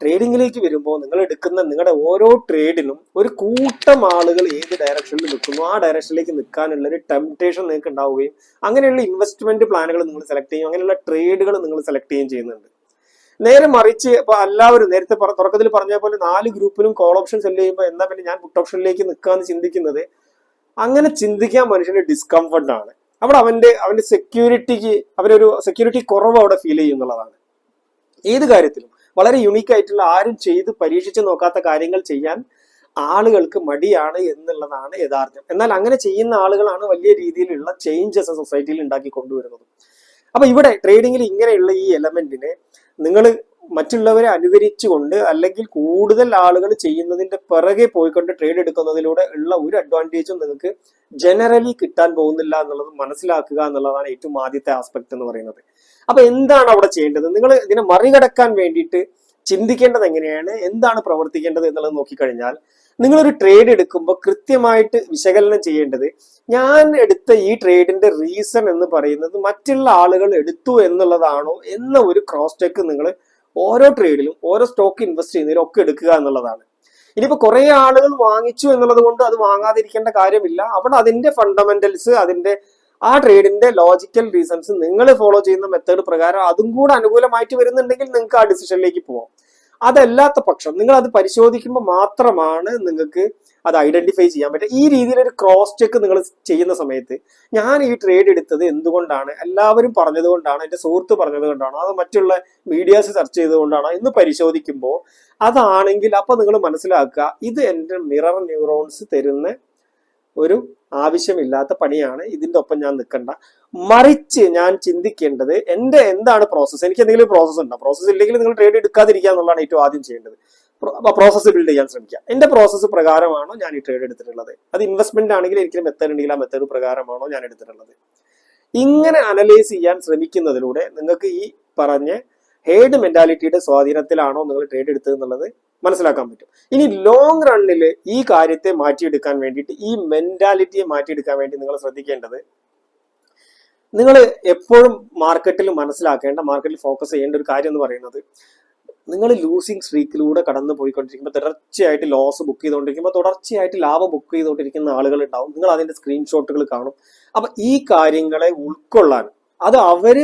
ട്രേഡിങ്ങിലേക്ക് വരുമ്പോൾ നിങ്ങൾ എടുക്കുന്ന നിങ്ങളുടെ ഓരോ ട്രേഡിനും ഒരു കൂട്ടം ആളുകൾ ഏത് ഡയറക്ഷനിൽ നിൽക്കുന്നു. ആ ഡയറക്ഷനിലേക്ക് നിൽക്കാനുള്ള ഒരു ടെംപ്ടേഷൻ നിങ്ങൾക്ക് ഉണ്ടാവുകയും അങ്ങനെയുള്ള ഇൻവെസ്റ്റ്മെന്റ് പ്ലാനുകൾ നിങ്ങൾ സെലക്ട് ചെയ്യും അങ്ങനെയുള്ള ട്രേഡുകൾ നിങ്ങൾ സെലക്ട് ചെയ്യുകയും ചെയ്യുന്നുണ്ട്. നേരെ മറിച്ച് ഇപ്പൊ എല്ലാവരും നേരത്തെ തുടക്കത്തിൽ പറഞ്ഞ പോലെ നാല് ഗ്രൂപ്പിനും കോൾ ഓപ്ഷൻ സെൽ ചെയ്യുമ്പോൾ എന്നാ പിന്നെ ഞാൻ പുട്ട് ഓപ്ഷനിലേക്ക് നിൽക്കാന്ന് ചിന്തിക്കുന്നത്? അങ്ങനെ ചിന്തിക്കാൻ മനുഷ്യന് ഡിസ്കംഫർട്ടാണ് അവിടെ അവന്റെ അവന്റെ സെക്യൂരിറ്റിക്ക് അവനൊരു സെക്യൂരിറ്റി കുറവ് അവിടെ ഫീൽ ചെയ്യുന്നുള്ളതാണ് ഏത് കാര്യത്തിലും. വളരെ യുണീക്ക് ആയിട്ടുള്ള ആരും ചെയ്ത് പരീക്ഷിച്ച് നോക്കാത്ത കാര്യങ്ങൾ ചെയ്യാൻ ആളുകൾക്ക് മടിയാണ് എന്നുള്ളതാണ് യഥാർത്ഥം. എന്നാൽ അങ്ങനെ ചെയ്യുന്ന ആളുകളാണ് വലിയ രീതിയിലുള്ള ചേഞ്ചസ് സൊസൈറ്റിയിൽ ഉണ്ടാക്കി കൊണ്ടുവരുന്നത്. അപ്പൊ ഇവിടെ ട്രേഡിങ്ങിൽ ഇങ്ങനെയുള്ള ഈ എലമെന്റിനെ നിങ്ങൾ മറ്റുള്ളവരെ അനുകരിച്ചുകൊണ്ട് അല്ലെങ്കിൽ കൂടുതൽ ആളുകൾ ചെയ്യുന്നതിന്റെ പിറകെ പോയിക്കൊണ്ട് ട്രേഡ് എടുക്കുന്നതിലൂടെ ഉള്ള ഒരു അഡ്വാന്റേജും നിങ്ങൾക്ക് ജനറലി കിട്ടാൻ പോകുന്നില്ല എന്നുള്ളത് മനസ്സിലാക്കുക എന്നുള്ളതാണ് ഏറ്റവും ആദ്യത്തെ ആസ്പെക്ട് എന്ന് പറയുന്നത്. അപ്പൊ എന്താണ് അവിടെ ചെയ്യേണ്ടത്? നിങ്ങൾ ഇതിനെ മറികടക്കാൻ വേണ്ടിയിട്ട് ചിന്തിക്കേണ്ടത് എങ്ങനെയാണ്? എന്താണ് പ്രവർത്തിക്കേണ്ടത് എന്നുള്ളത് നോക്കിക്കഴിഞ്ഞാൽ നിങ്ങളൊരു ട്രേഡ് എടുക്കുമ്പോൾ കൃത്യമായിട്ട് വിശകലനം ചെയ്യേണ്ടത് ഞാൻ എടുത്ത ഈ ട്രേഡിന്റെ റീസൺ എന്ന് പറയുന്നത് മറ്റുള്ള ആളുകൾ എടുത്തു എന്നുള്ളതാണോ എന്ന ഒരു ക്രോസ് ചെക്ക് നിങ്ങൾ ഓരോ ട്രേഡിലും ഓരോ സ്റ്റോക്ക് ഇൻവെസ്റ്റ് ചെയ്യുന്നതിലും ഒക്കെ എടുക്കുക എന്നുള്ളതാണ്. ഇനിയിപ്പോൾ കുറേ ആളുകൾ വാങ്ങിച്ചു എന്നുള്ളത് കൊണ്ട് അത് വാങ്ങാതിരിക്കേണ്ട കാര്യമില്ല. അവിടെ അതിന്റെ ഫണ്ടമെന്റൽസ് അതിന്റെ ആ ട്രേഡിന്റെ ലോജിക്കൽ റീസൺസ് നിങ്ങൾ ഫോളോ ചെയ്യുന്ന മെത്തേഡ് പ്രകാരം അതും കൂടെ അനുകൂലമായിട്ട് വരുന്നുണ്ടെങ്കിൽ നിങ്ങൾക്ക് ആ ഡിസിഷനിലേക്ക് പോവാം. അതല്ലാത്ത പക്ഷം നിങ്ങൾ അത് പരിശോധിക്കുമ്പോൾ മാത്രമാണ് നിങ്ങൾക്ക് അത് ഐഡന്റിഫൈ ചെയ്യാൻ പറ്റുക. ഈ രീതിയിൽ ഒരു ക്രോസ് ചെക്ക് നിങ്ങൾ ചെയ്യുന്ന സമയത്ത് ഞാൻ ഈ ട്രേഡ് എടുത്തത് എന്തുകൊണ്ടാണ്? എല്ലാവരും പറഞ്ഞത് കൊണ്ടാണ് എന്റെ സുഹൃത്ത് പറഞ്ഞത് കൊണ്ടാണോ അത് മറ്റുള്ള മീഡിയാസ് ചർച്ച ചെയ്തുകൊണ്ടാണോ? എന്ന് പരിശോധിക്കുമ്പോൾ അതാണെങ്കിൽ അപ്പൊ നിങ്ങൾ മനസ്സിലാക്കുക ഇത് എന്റെ മിറർ ന്യൂറോൺസ് തരുന്ന ഒരു ആവശ്യമില്ലാത്ത പണിയാണ്. ഇതിന്റെ ഒപ്പം ഞാൻ നിൽക്കണ്ട. മറിച്ച് ഞാൻ ചിന്തിക്കേണ്ടത് എന്റെ എന്താണ് പ്രോസസ്സ് എനിക്ക് എന്തെങ്കിലും പ്രോസസ്സ് ഉണ്ടോ? പ്രോസസ്സ് ഇല്ലെങ്കിൽ നിങ്ങൾ ട്രേഡ് എടുക്കാതിരിക്കുക എന്നുള്ളതാണ് ഏറ്റവും ആദ്യം ചെയ്യേണ്ടത്. പ്രോസസ്സ് ബിൽഡ് ചെയ്യാൻ ശ്രമിക്കുക. എന്റെ പ്രോസസ്സ് പ്രകാരമാണോ ഞാൻ ഈ ട്രേഡ് എടുത്തിട്ടുള്ളത്? അത് ഇൻവെസ്റ്റ്മെന്റ് ആണെങ്കിൽ എനിക്ക് മെത്തേഡ് ഉണ്ടെങ്കിൽ ആ മെത്തേഡ് പ്രകാരമാണോ ഞാൻ എടുത്തിട്ടുള്ളത്? ഇങ്ങനെ അനലൈസ് ചെയ്യാൻ ശ്രമിക്കുന്നതിലൂടെ നിങ്ങൾക്ക് ഈ പറഞ്ഞ ഹേഡ് മെന്റാലിറ്റിയുടെ സ്വാധീനത്തിലാണോ നിങ്ങൾ ട്രേഡ് എടുത്തത് എന്നുള്ളത് മനസ്സിലാക്കാൻ പറ്റും. ഇനി ലോങ് റണ്ണിൽ ഈ കാര്യത്തെ മാറ്റിയെടുക്കാൻ വേണ്ടിയിട്ട് ഈ മെന്റാലിറ്റിയെ മാറ്റിയെടുക്കാൻ വേണ്ടി നിങ്ങൾ ശ്രദ്ധിക്കേണ്ടത് നിങ്ങൾ എപ്പോഴും മാർക്കറ്റിൽ മനസ്സിലാക്കേണ്ട മാർക്കറ്റിൽ ഫോക്കസ് ചെയ്യേണ്ട ഒരു കാര്യം എന്ന് പറയുന്നത് നിങ്ങൾ ലൂസിങ് സ്ട്രീക്കിലൂടെ കടന്നു പോയിക്കൊണ്ടിരിക്കുമ്പോൾ തുടർച്ചയായിട്ട് ലോസ് ബുക്ക് ചെയ്തുകൊണ്ടിരിക്കുമ്പോൾ തുടർച്ചയായിട്ട് ലാഭം ബുക്ക് ചെയ്തുകൊണ്ടിരിക്കുന്ന ആളുകൾ ഉണ്ടാവും നിങ്ങൾ അതിന്റെ സ്ക്രീൻഷോട്ടുകൾ കാണും. അപ്പൊ ഈ കാര്യങ്ങളെ ഉൾക്കൊള്ളാൻ അത് അവർ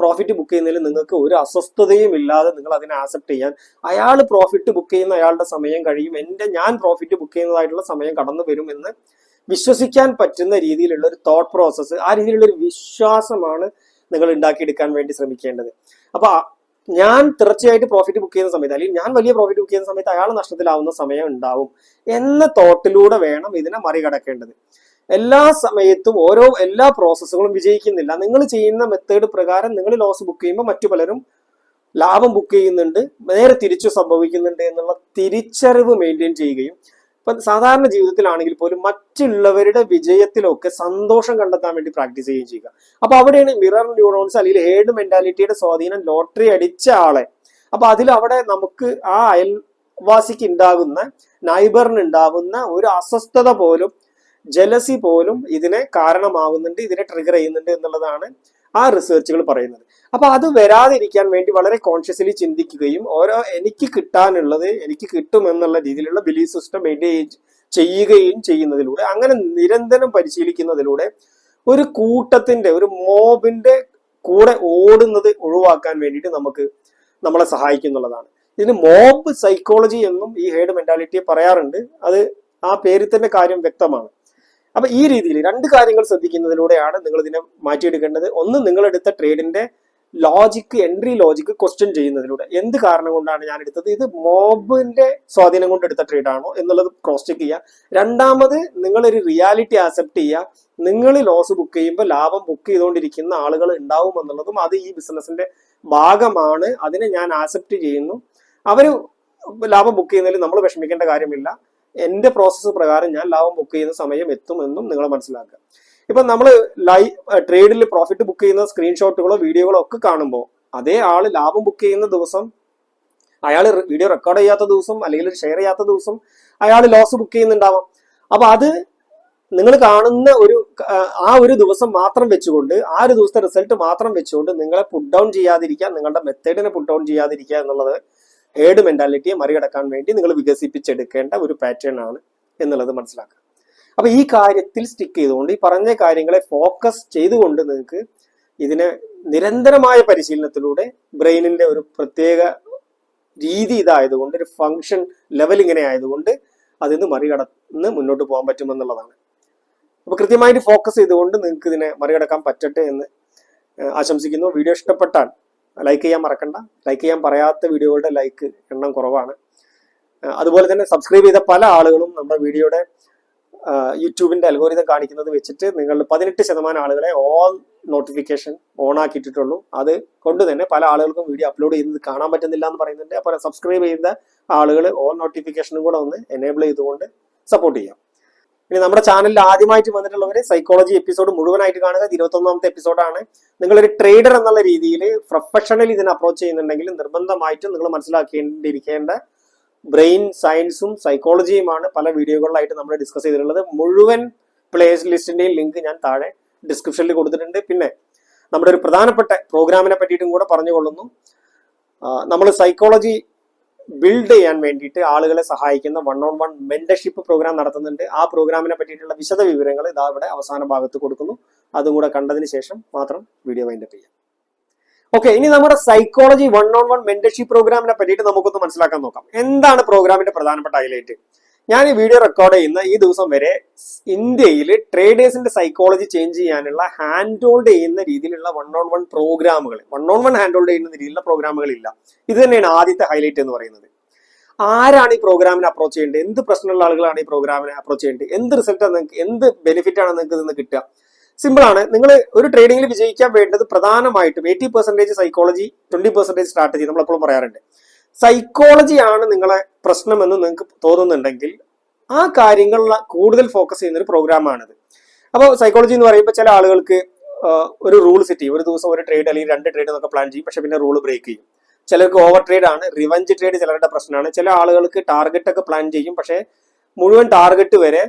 പ്രോഫിറ്റ് ബുക്ക് ചെയ്യുന്നതിൽ നിങ്ങൾക്ക് ഒരു അസ്വസ്ഥതയും ഇല്ലാതെ നിങ്ങൾ അതിനെ ആക്സെപ്റ്റ് ചെയ്യാൻ അയാൾ പ്രോഫിറ്റ് ബുക്ക് ചെയ്യുന്ന അയാളുടെ സമയം കഴിയും. എന്റെ ഞാൻ പ്രോഫിറ്റ് ബുക്ക് ചെയ്യുന്നതായിട്ടുള്ള സമയം കടന്നു വരും എന്ന് വിശ്വസിക്കാൻ പറ്റുന്ന രീതിയിലുള്ള ഒരു തോട്ട് പ്രോസസ്സ് ആ രീതിയിലുള്ള ഒരു വിശ്വാസമാണ് നിങ്ങൾ ഉണ്ടാക്കിയെടുക്കാൻ വേണ്ടി ശ്രമിക്കേണ്ടത്. അപ്പൊ ഞാൻ തീർച്ചയായിട്ടും പ്രോഫിറ്റ് ബുക്ക് ചെയ്യുന്ന സമയത്ത് അല്ലെങ്കിൽ ഞാൻ വലിയ പ്രോഫിറ്റ് ബുക്ക് ചെയ്യുന്ന സമയത്ത് അയാൾ നഷ്ടത്തിലാവുന്ന സമയം ഉണ്ടാവും എന്ന തോട്ടിലൂടെ വേണം ഇതിനെ മറികടക്കേണ്ടത്. എല്ലാ സമയത്തും ഓരോ എല്ലാ പ്രോസസ്സുകളും വിജയിക്കുന്നില്ല. നിങ്ങൾ ചെയ്യുന്ന മെത്തേഡ് പ്രകാരം നിങ്ങൾ ലോസ് ബുക്ക് ചെയ്യുമ്പോൾ മറ്റു പലരും ലാഭം ബുക്ക് ചെയ്യുന്നുണ്ട് നേരെ തിരിച്ചു സംഭവിക്കുന്നുണ്ട് എന്നുള്ള തിരിച്ചറിവ് മെയിന്റെയിൻ ചെയ്യുകയും ഇപ്പൊ സാധാരണ ജീവിതത്തിലാണെങ്കിൽ പോലും മറ്റുള്ളവരുടെ വിജയത്തിലൊക്കെ സന്തോഷം കണ്ടെത്താൻ വേണ്ടി പ്രാക്ടീസ് ചെയ്യുകയും ചെയ്യുക. അപ്പൊ അവിടെയാണ് മിറർ ന്യൂറോൺസ് അല്ലെങ്കിൽ ഹേഡ് മെന്റാലിറ്റിയുടെ സ്വാധീനം ലോട്ടറി അടിച്ച ആളെ. അപ്പൊ അതിൽ അവിടെ നമുക്ക് ആ അയൽവാസിക്ക് ഉണ്ടാകുന്ന നൈബറിന് ഉണ്ടാകുന്ന ഒരു അസ്വസ്ഥത പോലും ജലസി പോലും ഇതിനെ കാരണമാകുന്നുണ്ട് ഇതിനെ ട്രിഗർ ചെയ്യുന്നുണ്ട് എന്നുള്ളതാണ് ആ റിസർച്ചുകൾ പറയുന്നത്. അപ്പൊ അത് വരാതിരിക്കാൻ വേണ്ടി വളരെ കോൺഷ്യസ്ലി ചിന്തിക്കുകയും ഓരോ എനിക്ക് കിട്ടാനുള്ളത് എനിക്ക് കിട്ടും എന്നുള്ള രീതിയിലുള്ള ബിലീഫ് സിസ്റ്റം മെയിന്റെയിൻ ചെയ്യുകയും ചെയ്യുന്നതിലൂടെ അങ്ങനെ നിരന്തരം പരിശീലിക്കുന്നതിലൂടെ ഒരു കൂട്ടത്തിന്റെ ഒരു മോബിന്റെ കൂടെ ഓടുന്നത് ഒഴിവാക്കാൻ വേണ്ടിയിട്ട് നമുക്ക് നമ്മളെ സഹായിക്കുന്നുള്ളതാണ് ഇതിന് മോബ് സൈക്കോളജി എന്നും ഈ ഹേഡ് മെന്റാലിറ്റിയെ പറയാറുണ്ട്. അത് ആ പേരിൽ തന്നെ കാര്യം വ്യക്തമാണ്. അപ്പൊ ഈ രീതിയിൽ രണ്ട് കാര്യങ്ങൾ ശ്രദ്ധിക്കുന്നതിലൂടെയാണ് നിങ്ങൾ ഇതിനെ മാറ്റിയെടുക്കേണ്ടത്. ഒന്ന് നിങ്ങൾ എടുത്ത ട്രേഡിന്റെ ലോജിക്ക് എൻട്രി ലോജിക്ക് ക്വസ്റ്റ്യൻ ചെയ്യുന്നതിലൂടെ. എന്ത് കാരണം കൊണ്ടാണ് ഞാൻ എടുത്തത്? ഇത് മോബിന്റെ സ്വാധീനം കൊണ്ട് എടുത്ത ട്രേഡ് ആണോ എന്നുള്ളത് ക്രോസ് ചെക്ക് ചെയ്യുക. രണ്ടാമത് നിങ്ങളൊരു റിയാലിറ്റി ആക്സെപ്റ്റ് ചെയ്യുക. നിങ്ങൾ ലോസ് ബുക്ക് ചെയ്യുമ്പോൾ ലാഭം ബുക്ക് ചെയ്തുകൊണ്ടിരിക്കുന്ന ആളുകൾ ഉണ്ടാവും എന്നുള്ളതും അത് ഈ ബിസിനസിന്റെ ഭാഗമാണ്. അതിനെ ഞാൻ ആക്സെപ്റ്റ് ചെയ്യുന്നു. അവർ ലാഭം ബുക്ക് ചെയ്യുന്നതിൽ നമ്മൾ വിഷമിക്കേണ്ട കാര്യമില്ല. എന്റെ പ്രോസസ്സ് പ്രകാരം ഞാൻ ലാഭം ബുക്ക് ചെയ്യുന്ന സമയം എത്തുമെന്നും നിങ്ങൾ മനസ്സിലാക്കുക. ഇപ്പൊ നമ്മൾ ലൈവ് ട്രേഡിൽ പ്രോഫിറ്റ് ബുക്ക് ചെയ്യുന്ന സ്ക്രീൻഷോട്ടുകളോ വീഡിയോകളോ ഒക്കെ കാണുമ്പോൾ അതേ ആൾ ലാഭം ബുക്ക് ചെയ്യുന്ന ദിവസം അയാൾ വീഡിയോ റെക്കോർഡ് ചെയ്യാത്ത ദിവസം അല്ലെങ്കിൽ ഷെയർ ചെയ്യാത്ത ദിവസം അയാൾ ലോസ് ബുക്ക് ചെയ്യുന്നുണ്ടാവാം. അപ്പൊ അത് നിങ്ങൾ കാണുന്ന ഒരു ആ ഒരു ദിവസം മാത്രം വെച്ചുകൊണ്ട് ആ ഒരു ദിവസത്തെ റിസൾട്ട് മാത്രം വെച്ചുകൊണ്ട് നിങ്ങളെ പുട്ട് ഡൗൺ ചെയ്യാതിരിക്കുക നിങ്ങളുടെ മെത്തേഡിനെ പുട്ട് ഡൗൺ ചെയ്യാതിരിക്കുക എന്നുള്ളത് ഹേഡ് മെന്റാലിറ്റിയെ മറികടക്കാൻ വേണ്ടി നിങ്ങൾ വികസിപ്പിച്ചെടുക്കേണ്ട ഒരു പാറ്റേൺ ആണ് എന്നുള്ളത് മനസ്സിലാക്കുക. അപ്പൊ ഈ കാര്യത്തിൽ സ്റ്റിക്ക് ചെയ്തുകൊണ്ട് ഈ പറഞ്ഞ കാര്യങ്ങളെ ഫോക്കസ് ചെയ്തുകൊണ്ട് നിങ്ങൾക്ക് ഇതിനെ നിരന്തരമായ പരിശീലനത്തിലൂടെ ബ്രെയിനിന്റെ ഒരു പ്രത്യേക രീതി ഇതായതുകൊണ്ട് ഒരു ഫങ്ഷൻ ലെവൽ ഇങ്ങനെ ആയതുകൊണ്ട് അതിന് മറികടന്ന് മുന്നോട്ട് പോകാൻ പറ്റുമെന്നുള്ളതാണ്. അപ്പൊ കൃത്യമായിട്ട് ഫോക്കസ് ചെയ്തുകൊണ്ട് നിങ്ങൾക്ക് ഇതിനെ മറികടക്കാൻ പറ്റട്ടെ എന്ന് ആശംസിക്കുന്നു. വീഡിയോ ഇഷ്ടപ്പെട്ടാൽ ലൈക്ക് ചെയ്യാൻ മറക്കണ്ട. ലൈക്ക് ചെയ്യാൻ പറയാത്ത വീഡിയോകളുടെ ലൈക്ക് എണ്ണം കുറവാണ്. അതുപോലെ തന്നെ സബ്സ്ക്രൈബ് ചെയ്ത പല ആളുകളും നമ്മുടെ വീഡിയോയുടെ യൂട്യൂബിന്റെ അൽഗോരിതം കാണിക്കുന്നത് വെച്ചിട്ട് നിങ്ങൾ പതിനെട്ട് ശതമാനം ആളുകളെ ഓൾ നോട്ടിഫിക്കേഷൻ ഓൺ ആക്കിയിട്ടുള്ളൂ അത് കൊണ്ട് തന്നെ പല ആളുകൾക്കും വീഡിയോ അപ്ലോഡ് ചെയ്യുന്നത് കാണാൻ പറ്റുന്നില്ല എന്ന് പറയുന്നുണ്ട്. അപ്പോൾ സബ്സ്ക്രൈബ് ചെയ്യുന്ന ആളുകൾ ഓൾ നോട്ടിഫിക്കേഷനും കൂടെ ഒന്ന് എനേബിൾ ചെയ്തുകൊണ്ട് സപ്പോർട്ട് ചെയ്യാം. ഇനി നമ്മുടെ ചാനലിൽ ആദ്യമായിട്ട് വന്നിട്ടുള്ളവരെ സൈക്കോളജി എപ്പിസോഡ് മുഴുവനായിട്ട് കാണുക. ഇരുപത്തി ഇരുപത്തൊന്നാമത്തെ എപ്പിസോഡാണ് നിങ്ങളൊരു ട്രേഡർ എന്നുള്ള രീതിയിൽ പ്രൊഫഷണലി ഇതിനെ അപ്രോച്ച് ചെയ്യുന്നുണ്ടെങ്കിൽ നിർബന്ധമായിട്ടും നിങ്ങൾ മനസ്സിലാക്കേണ്ടിയിരിക്കേണ്ട ബ്രെയിൻ സയൻസും സൈക്കോളജിയുമാണ് പല വീഡിയോകളിലായിട്ട് നമ്മൾ ഡിസ്കസ് ചെയ്തിട്ടുള്ളത്. മുഴുവൻ പ്ലേസ് ലിസ്റ്റിന്റെയും ലിങ്ക് ഞാൻ താഴെ ഡിസ്ക്രിപ്ഷനിൽ കൊടുത്തിട്ടുണ്ട്. പിന്നെ നമ്മുടെ ഒരു പ്രധാനപ്പെട്ട പ്രോഗ്രാമിനെ പറ്റിയിട്ടും കൂടെ പറഞ്ഞുകൊള്ളുന്നു. നമ്മൾ സൈക്കോളജി ബിൽഡ് ചെയ്യാൻ വേണ്ടിയിട്ട് ആളുകളെ സഹായിക്കുന്ന one on one mentorship program നടത്തുന്നുണ്ട്. ആ പ്രോഗ്രാമിനെ പറ്റിയിട്ടുള്ള വിശദ വിവരങ്ങൾ ഇതാ ഇവിടെ അവസാന ഭാഗത്ത് കൊടുക്കുന്നു. അതും കൂടെ കണ്ടതിന് ശേഷം മാത്രം വീഡിയോ വൈൻഡപ്പ് ചെയ്യാം. ഓക്കെ ഇനി നമ്മുടെ psychology one on one mentorship പ്രോഗ്രാമിനെ പറ്റിയിട്ട് നമുക്കൊന്ന് മനസ്സിലാക്കാൻ നോക്കാം. എന്താണ് പ്രോഗ്രാമിന്റെ പ്രധാനപ്പെട്ട ഹൈലൈറ്റ് ഞാൻ ഈ വീഡിയോ റെക്കോർഡ് ചെയ്യുന്ന ഈ ദിവസം വരെ ഇന്ത്യയിൽ ട്രേഡേഴ്സിന്റെ സൈക്കോളജി ചേഞ്ച് ചെയ്യാനുള്ള ഹാൻഡ് ഹോൾഡ് ചെയ്യുന്ന രീതിയിലുള്ള വൺ ഓൺ വൺ പ്രോഗ്രാമുകൾ one on one hand hold ചെയ്യുന്ന രീതിയിലുള്ള പ്രോഗ്രാമുകൾ ഇല്ല. ഇത് തന്നെയാണ് ആദ്യത്തെ ഹൈലൈറ്റ് എന്ന് പറയുന്നത്. ആരാണ് ഈ പ്രോഗ്രാമിനെ അപ്രോച്ച് ചെയ്യേണ്ടത്? എന്ത് പ്രശ്നമുള്ള ആളുകളാണ് ഈ പ്രോഗ്രാമിനെ അപ്രോച്ച് ചെയ്യേണ്ടത്? എന്ത് റിസൾട്ടാണ് നിങ്ങൾക്ക് എന്ത് ബെനിഫിറ്റ് ആണ് നിങ്ങൾക്ക് നിന്ന് കിട്ടുക? സിമ്പിൾ ആണ്. നിങ്ങൾ ഒരു ട്രേഡിംഗിൽ വിജയിക്കാൻ വേണ്ടത് പ്രധാനമായിട്ടും eighty percentage psychology twenty percentage strategy നമ്മൾ എപ്പോഴും പറയാറുണ്ട്. സൈക്കോളജിയാണ് നിങ്ങളെ പ്രശ്നമെന്ന് നിങ്ങൾക്ക് തോന്നുന്നുണ്ടെങ്കിൽ ആ കാര്യങ്ങളിൽ കൂടുതൽ ഫോക്കസ് ചെയ്യുന്ന ഒരു പ്രോഗ്രാമാണിത് അപ്പോൾ സൈക്കോളജി എന്ന് പറയുമ്പോൾ ചില ആളുകൾക്ക് ഒരു റൂൾ സെറ്റ് ചെയ്യും. ഒരു ദിവസം ഒരു ട്രേഡ് അല്ലെങ്കിൽ രണ്ട് ട്രേഡ് എന്നൊക്കെ പ്ലാൻ ചെയ്യും. പക്ഷെ പിന്നെ റൂൾ ബ്രേക്ക് ചെയ്യും. ചിലർക്ക് ഓവർ ട്രേഡ് ആണ്. റിവഞ്ച് ട്രേഡ് ചിലരുടെ പ്രശ്നമാണ്. ചില ആളുകൾക്ക് ടാർഗറ്റ് ഒക്കെ പ്ലാൻ ചെയ്യും. പക്ഷേ മുഴുവൻ ടാർഗറ്റ് വരെ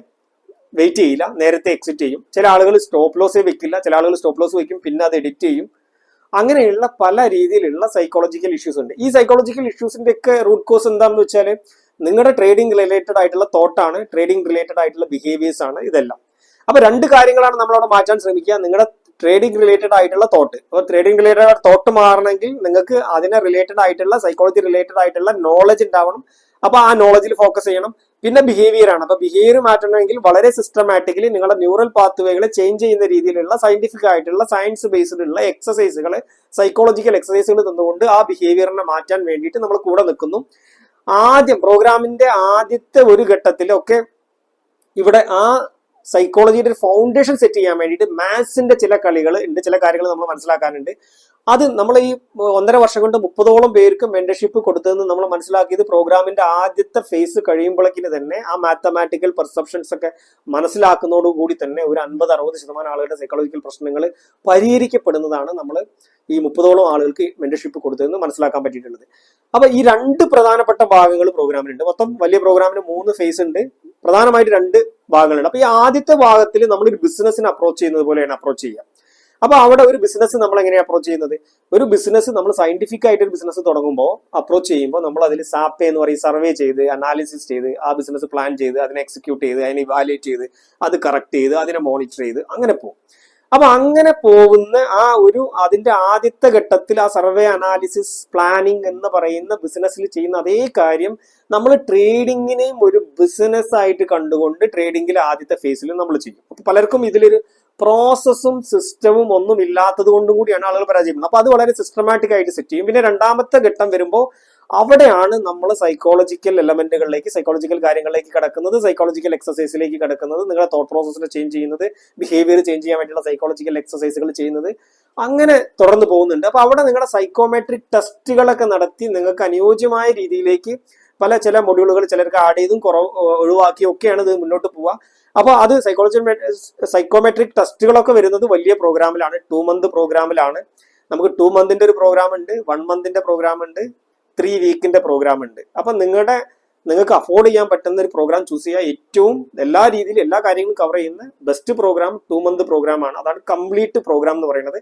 വെയിറ്റ് ചെയ്യില്ല. നേരത്തെ എക്സിറ്റ് ചെയ്യും. ചില ആളുകൾ സ്റ്റോപ്പ് ലോസ് വെക്കില്ല. ചില ആളുകൾ സ്റ്റോപ്പ് ലോസ് വെക്കും പിന്നെ അത് എഡിറ്റ് ചെയ്യും. അങ്ങനെയുള്ള പല രീതിയിലുള്ള സൈക്കോളജിക്കൽ ഇഷ്യൂസ് ഉണ്ട്. ഈ സൈക്കോളജിക്കൽ ഇഷ്യൂസിന്റെ ഒക്കെ റൂട്ട് കോസ് എന്താണെന്ന് വെച്ചാൽ നിങ്ങളുടെ ട്രേഡിംഗ് റിലേറ്റഡ് ആയിട്ടുള്ള തോട്ടാണ് ട്രേഡിംഗ് റിലേറ്റഡ് ആയിട്ടുള്ള ബിഹേവിയേഴ്സ് ആണ് ഇതെല്ലാം. അപ്പൊ രണ്ട് കാര്യങ്ങളാണ് നമ്മളവിടെ മാറ്റാൻ ശ്രമിക്കുക. നിങ്ങളുടെ ട്രേഡിംഗ് റിലേറ്റഡ് ആയിട്ടുള്ള തോട്ട് അപ്പോൾ ട്രേഡിംഗ് റിലേറ്റഡ് തോട്ട് മാറണമെങ്കിൽ നിങ്ങൾക്ക് അതിനെ റിലേറ്റഡ് ആയിട്ടുള്ള സൈക്കോളജി റിലേറ്റഡ് ആയിട്ടുള്ള നോളജ് ഉണ്ടാവണം. അപ്പോൾ ആ നോളജിൽ ഫോക്കസ് ചെയ്യണം. പിന്നെ ബിഹേവിയർ ആണ്. അപ്പോൾ ബിഹേവിയർ മാറ്റണമെങ്കിൽ വളരെ സിസ്റ്റമാറ്റിക്കലി നിങ്ങളുടെ ന്യൂറൽ പാത്വേകളെ ചേഞ്ച് ചെയ്യുന്ന രീതിയിലുള്ള സയന്റിഫിക് ആയിട്ടുള്ള സയൻസ് ബേസ്ഡ് ഉള്ള എക്സസൈസുകൾ സൈക്കോളജിക്കൽ എക്സസൈസുകൾ തന്നുകൊണ്ട് ആ ബിഹേവിയറിനെ മാറ്റാൻ വേണ്ടിയിട്ട് നമ്മൾ കൂടെ നിൽക്കുന്നു. ആദ്യം പ്രോഗ്രാമിന്റെ ആദ്യത്തെ ഒരു ഘട്ടത്തിലൊക്കെ ഇവിടെ ആ സൈക്കോളജിയുടെ ഒരു ഫൗണ്ടേഷൻ സെറ്റ് ചെയ്യാൻ വേണ്ടിയിട്ട് മാത്സിന്റെ ചില കളികൾ ഉണ്ട് ചില കാര്യങ്ങൾ നമ്മൾ മനസ്സിലാക്കാനുണ്ട്. അത് നമ്മൾ ഈ ഒന്നര വർഷം കൊണ്ട് മുപ്പതോളം പേർക്ക് മെന്റർഷിപ്പ് കൊടുത്തതെന്ന് നമ്മൾ മനസ്സിലാക്കിയത് പ്രോഗ്രാമിന്റെ ആദ്യത്തെ ഫേസ് കഴിയുമ്പോഴേക്കിന് തന്നെ ആ മാത്തമാറ്റിക്കൽ പെർസെപ്ഷൻസ് ഒക്കെ മനസ്സിലാക്കുന്നതോടുകൂടി തന്നെ ഒരു അൻപത് അറുപത് ശതമാനം ആളുകളുടെ സൈക്കോളജിക്കൽ പ്രശ്നങ്ങൾ പരിഹരിക്കപ്പെടുന്നതാണ് നമ്മൾ ഈ മുപ്പതോളം ആളുകൾക്ക് മെന്റർഷിപ്പ് കൊടുത്തതെന്ന് മനസ്സിലാക്കാൻ പറ്റിയിട്ടുള്ളത്. അപ്പൊ ഈ രണ്ട് പ്രധാനപ്പെട്ട ഭാഗങ്ങൾ പ്രോഗ്രാമിലുണ്ട്. മൊത്തം വലിയ പ്രോഗ്രാമിന് മൂന്ന് ഫേസ് ഉണ്ട്. പ്രധാനമായിട്ട് രണ്ട് ഭാഗങ്ങളുണ്ട്. അപ്പൊ ഈ ആദ്യത്തെ ഭാഗത്തിൽ നമ്മൾ ഒരു ബിസിനസ്സിനെ അപ്രോച്ച് ചെയ്യുന്നത് പോലെയാണ് അപ്രോച്ച് ചെയ്യുക. അപ്പൊ അവിടെ ഒരു ബിസിനസ് നമ്മൾ എങ്ങനെയാണ് അപ്രോച്ച് ചെയ്യുന്നത്? ഒരു ബിസിനസ് നമ്മൾ സയന്റിഫിക് ആയിട്ട് ഒരു ബിസിനസ് തുടങ്ങുമ്പോൾ അപ്രോച്ച് ചെയ്യുമ്പോൾ നമ്മൾ അതിൽ സാപ്പ് എന്ന് പറയും സർവേ ചെയ്ത് അനാലിസിസ് ചെയ്ത് ആ ബിസിനസ് പ്ലാൻ ചെയ്ത് അതിനെ എക്സിക്യൂട്ട് ചെയ്ത് അതിനെ ഇവാലുവേറ്റ് ചെയ്ത് അത് കറക്റ്റ് ചെയ്ത് അതിനെ മോണിറ്റർ ചെയ്ത് അങ്ങനെ പോകും. അപ്പൊ അങ്ങനെ പോകുന്ന ആ ഒരു അതിന്റെ ആദ്യത്തെ ഘട്ടത്തിൽ ആ സർവേ അനാലിസിസ് പ്ലാനിങ് എന്ന് പറയുന്ന ബിസിനസ്സിൽ ചെയ്യുന്ന അതേ കാര്യം നമ്മൾ ട്രേഡിങ്ങിനെയും ഒരു ബിസിനസ് ആയിട്ട് കണ്ടുകൊണ്ട് ട്രേഡിങ്ങിലെ ആദ്യത്തെ ഫേസിൽ നമ്മൾ ചെയ്യും. അപ്പൊ പലർക്കും ഇതിലൊരു പ്രോസസ്സും സിസ്റ്റവും ഒന്നും ഇല്ലാത്തത് കൊണ്ടും കൂടിയാണ് ആളുകൾ പരാജയപ്പെടുന്നത്. അപ്പൊ അത് വളരെ സിസ്റ്റമാറ്റിക് ആയിട്ട് സെറ്റ് ചെയ്യും. പിന്നെ രണ്ടാമത്തെ ഘട്ടം വരുമ്പോൾ അവിടെയാണ് നമ്മൾ സൈക്കോളജിക്കൽ എലമെന്റുകളിലേക്ക് സൈക്കോളജിക്കൽ കാര്യങ്ങളിലേക്ക് കിടക്കുന്നത് സൈക്കോളജിക്കൽ എക്സസൈസിലേക്ക് കിടക്കുന്നത് നിങ്ങളുടെ തോട്ട് പ്രോസസ്സിനെ ചേഞ്ച് ചെയ്യുന്നത് ബിഹേവിയർ ചേഞ്ച് ചെയ്യാൻ വേണ്ടിയുള്ള സൈക്കോളജിക്കൽ എക്സസൈസുകൾ ചെയ്യുന്നത് അങ്ങനെ തുടർന്ന് പോകുന്നുണ്ട്. അപ്പൊ അവിടെ നിങ്ങളുടെ സൈക്കോമെട്രിക് ടെസ്റ്റുകളൊക്കെ നടത്തി നിങ്ങൾക്ക് അനുയോജ്യമായ രീതിയിലേക്ക് പല ചില മൊഡ്യൂളുകൾ ചിലർക്ക് ആഡ് ചെയ്തും കുറവ് ഒഴിവാക്കിയും ഒക്കെയാണ് ഇത് മുന്നോട്ട് പോവുക. അപ്പോൾ അത് സൈക്കോളജി സൈക്കോമെട്രിക് ടെസ്റ്റുകളൊക്കെ വരുന്നത് വലിയ പ്രോഗ്രാമിലാണ് ടു മന്ത് പ്രോഗ്രാമിലാണ് നമുക്ക് ടു മന്തിന്റെ ഒരു പ്രോഗ്രാം ഉണ്ട് വൺ മന്തിന്റെ പ്രോഗ്രാം ഉണ്ട്. ത്രീ വീക്കിന്റെ പ്രോഗ്രാം ഉണ്ട്. അപ്പൊ നിങ്ങളുടെ നിങ്ങൾക്ക് അഫോർഡ് ചെയ്യാൻ പറ്റുന്ന ഒരു പ്രോഗ്രാം ചൂസ് ചെയ്യുക ഏറ്റവും എല്ലാ രീതിയിലും എല്ലാ കാര്യങ്ങളും കവർ ചെയ്യുന്ന best program two month program ആണ്. അതാണ് കംപ്ലീറ്റ് പ്രോഗ്രാം എന്ന് പറയുന്നത്.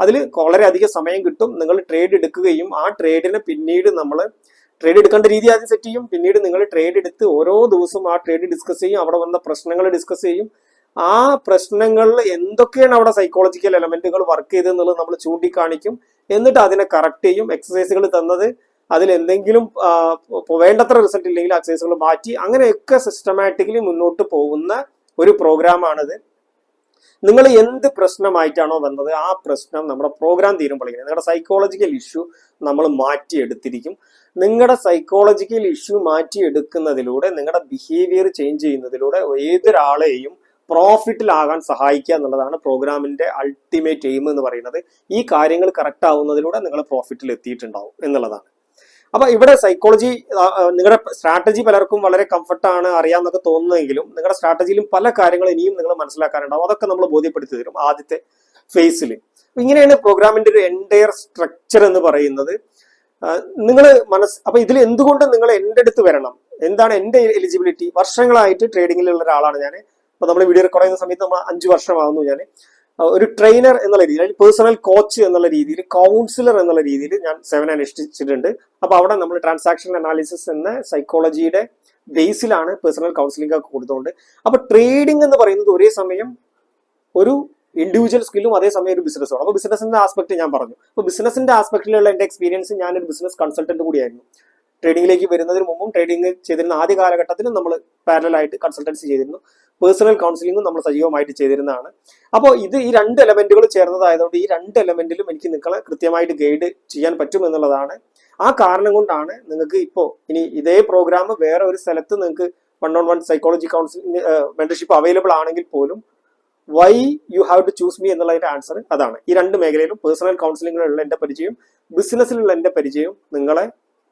അതിൽ വളരെയധികം സമയം കിട്ടും. നിങ്ങൾ ട്രേഡ് എടുക്കുകയും ആ ട്രേഡിനെ പിന്നീട് നമ്മൾ ട്രേഡ് എടുക്കേണ്ട രീതി ആദ്യം സെറ്റ് ചെയ്യും. പിന്നീട് നിങ്ങൾ ട്രേഡ് എടുത്ത് ഓരോ ദിവസവും ആ ട്രേഡ് ഡിസ്കസ് ചെയ്യും. അവിടെ വന്ന പ്രശ്നങ്ങൾ ഡിസ്കസ് ചെയ്യും. ആ പ്രശ്നങ്ങളിൽ എന്തൊക്കെയാണ് അവിടെ സൈക്കോളജിക്കൽ എലമെന്റുകൾ വർക്ക് ചെയ്തെന്നുള്ളത് നമ്മൾ ചൂണ്ടിക്കാണിക്കും. എന്നിട്ട് അതിനെ കറക്റ്റ് ചെയ്യും. എക്സസൈസുകൾ തന്നത് അതിൽ എന്തെങ്കിലും വേണ്ടത്ര റിസൾട്ട് ഇല്ലെങ്കിൽ എക്സസൈസുകൾ മാറ്റി അങ്ങനെയൊക്കെ സിസ്റ്റമാറ്റിക്കലി മുന്നോട്ട് പോകുന്ന ഒരു പ്രോഗ്രാമാണിത് നിങ്ങൾ എന്ത് പ്രശ്നമായിട്ടാണോ വന്നത് ആ പ്രശ്നം നമ്മുടെ പ്രോഗ്രാം തീരുമ്പോഴേക്കും നിങ്ങളുടെ സൈക്കോളജിക്കൽ ഇഷ്യൂ നമ്മൾ മാറ്റിയെടുത്തിരിക്കും. നിങ്ങളുടെ സൈക്കോളജിക്കൽ ഇഷ്യൂ മാറ്റിയെടുക്കുന്നതിലൂടെ നിങ്ങളുടെ ബിഹേവിയർ ചേഞ്ച് ചെയ്യുന്നതിലൂടെ ഏതൊരാളെയും പ്രോഫിറ്റിലാകാൻ സഹായിക്കുക എന്നുള്ളതാണ് പ്രോഗ്രാമിന്റെ അൾട്ടിമേറ്റ് എയിം എന്ന് പറയുന്നത്. ഈ കാര്യങ്ങൾ കറക്റ്റ് ആവുന്നതിലൂടെ നിങ്ങൾ പ്രോഫിറ്റിൽ എത്തിയിട്ടുണ്ടാവും എന്നുള്ളതാണ്. അപ്പൊ ഇവിടെ സൈക്കോളജി നിങ്ങളുടെ സ്ട്രാറ്റജി പലർക്കും വളരെ കംഫർട്ടാണ് അറിയാമെന്നൊക്കെ തോന്നുന്നെങ്കിലും നിങ്ങളുടെ സ്ട്രാറ്റജിയിലും പല കാര്യങ്ങളും ഇനിയും നിങ്ങൾ മനസ്സിലാക്കാനുണ്ടാവും. അതൊക്കെ നമ്മൾ ബോധ്യപ്പെടുത്തി തരും ആദ്യത്തെ ഫേസിൽ ഇങ്ങനെയാണ് പ്രോഗ്രാമിന്റെ ഒരു എന്റയർ സ്ട്രക്ചർ എന്ന് പറയുന്നത്. നിങ്ങൾ മനസ് അപ്പൊ ഇതിൽ എന്തുകൊണ്ട് നിങ്ങൾ എന്റെ അടുത്ത് വരണം? എന്താണ് എന്റെ എലിജിബിലിറ്റി വർഷങ്ങളായിട്ട് ട്രേഡിങ്ങിലുള്ള ഒരാളാണ് ഞാൻ അപ്പൊ നമ്മൾ വീഡിയോ റെക്കോർഡ് ചെയ്യുന്ന സമയത്ത് നമ്മൾ അഞ്ച് വർഷമാകുന്നു ഞാൻ ഒരു ട്രെയിനർ എന്നുള്ള രീതിയിൽ അല്ലെങ്കിൽ പേഴ്സണൽ കോച്ച് എന്നുള്ള രീതിയിൽ കൗൺസിലർ എന്നുള്ള രീതിയിൽ ഞാൻ സെവൻ അനുഷ്ഠിച്ചിട്ടുണ്ട്. അപ്പൊ അവിടെ നമ്മൾ ട്രാൻസാക്ഷൻ അനാലിസിസ് എന്ന സൈക്കോളജിയുടെ ബേസിലാണ് പേഴ്സണൽ കൗൺസിലിംഗ് ഒക്കെ കൊടുത്തുകൊണ്ട് അപ്പൊ ട്രേഡിംഗ് എന്ന് പറയുന്നത് ഒരേ സമയം ഒരു ഇൻഡിവിജ്വൽ സ്കില്ലും അതേസമയം ഒരു ബിസിനസ്സുമാണ് അപ്പോൾ ബിസിനസിന്റെ ആസ്പെക്ട് ഞാൻ പറഞ്ഞു. അപ്പോൾ ബിസിനസിന്റെ ആസ്പെക്റ്റിലുള്ള എന്റെ എക്സ്പീരിയൻസ് ഞാൻ ഒരു ബിസിനസ് കൺസൾട്ടന്റ് കൂടിയായിരുന്നു. ട്രേഡിംഗിലേക്ക് വരുന്നതിന് മുമ്പും ട്രേഡിംഗ് ചെയ്തിരുന്ന ആദ്യ കാലഘട്ടത്തിലും നമ്മൾ പാരലായിട്ട് കൺസൾട്ടൻസി ചെയ്തിരുന്നു. പേഴ്സണൽ കൗൺസിലിംഗും നമ്മൾ സജീവമായിട്ട് ചെയ്തിരുന്നതാണ്. അപ്പോൾ ഇത് ഈ രണ്ട് എലമെന്റുകൾ ചേർന്നതായതുകൊണ്ട് ഈ രണ്ട് എലമെന്റിലും എനിക്ക് നിങ്ങളെ കൃത്യമായിട്ട് ഗൈഡ് ചെയ്യാൻ പറ്റും എന്നുള്ളതാണ്. ആ കാരണം കൊണ്ടാണ് നിങ്ങൾക്ക് ഇപ്പോൾ ഇനി ഇതേ പ്രോഗ്രാം വേറെ ഒരു സ്ഥലത്ത് നിങ്ങൾക്ക് one on one psychology counselling mentorship available ആണെങ്കിൽ പോലും why you have to choose me എന്നുള്ളതിന്റെ ആൻസർ അതാണ്. ഈ രണ്ട് മേഖലയിലും പേഴ്സണൽ കൗൺസിലിംഗിലുള്ള എന്റെ പരിചയം ബിസിനസ്സിലുള്ള എന്റെ പരിചയം നിങ്ങളെ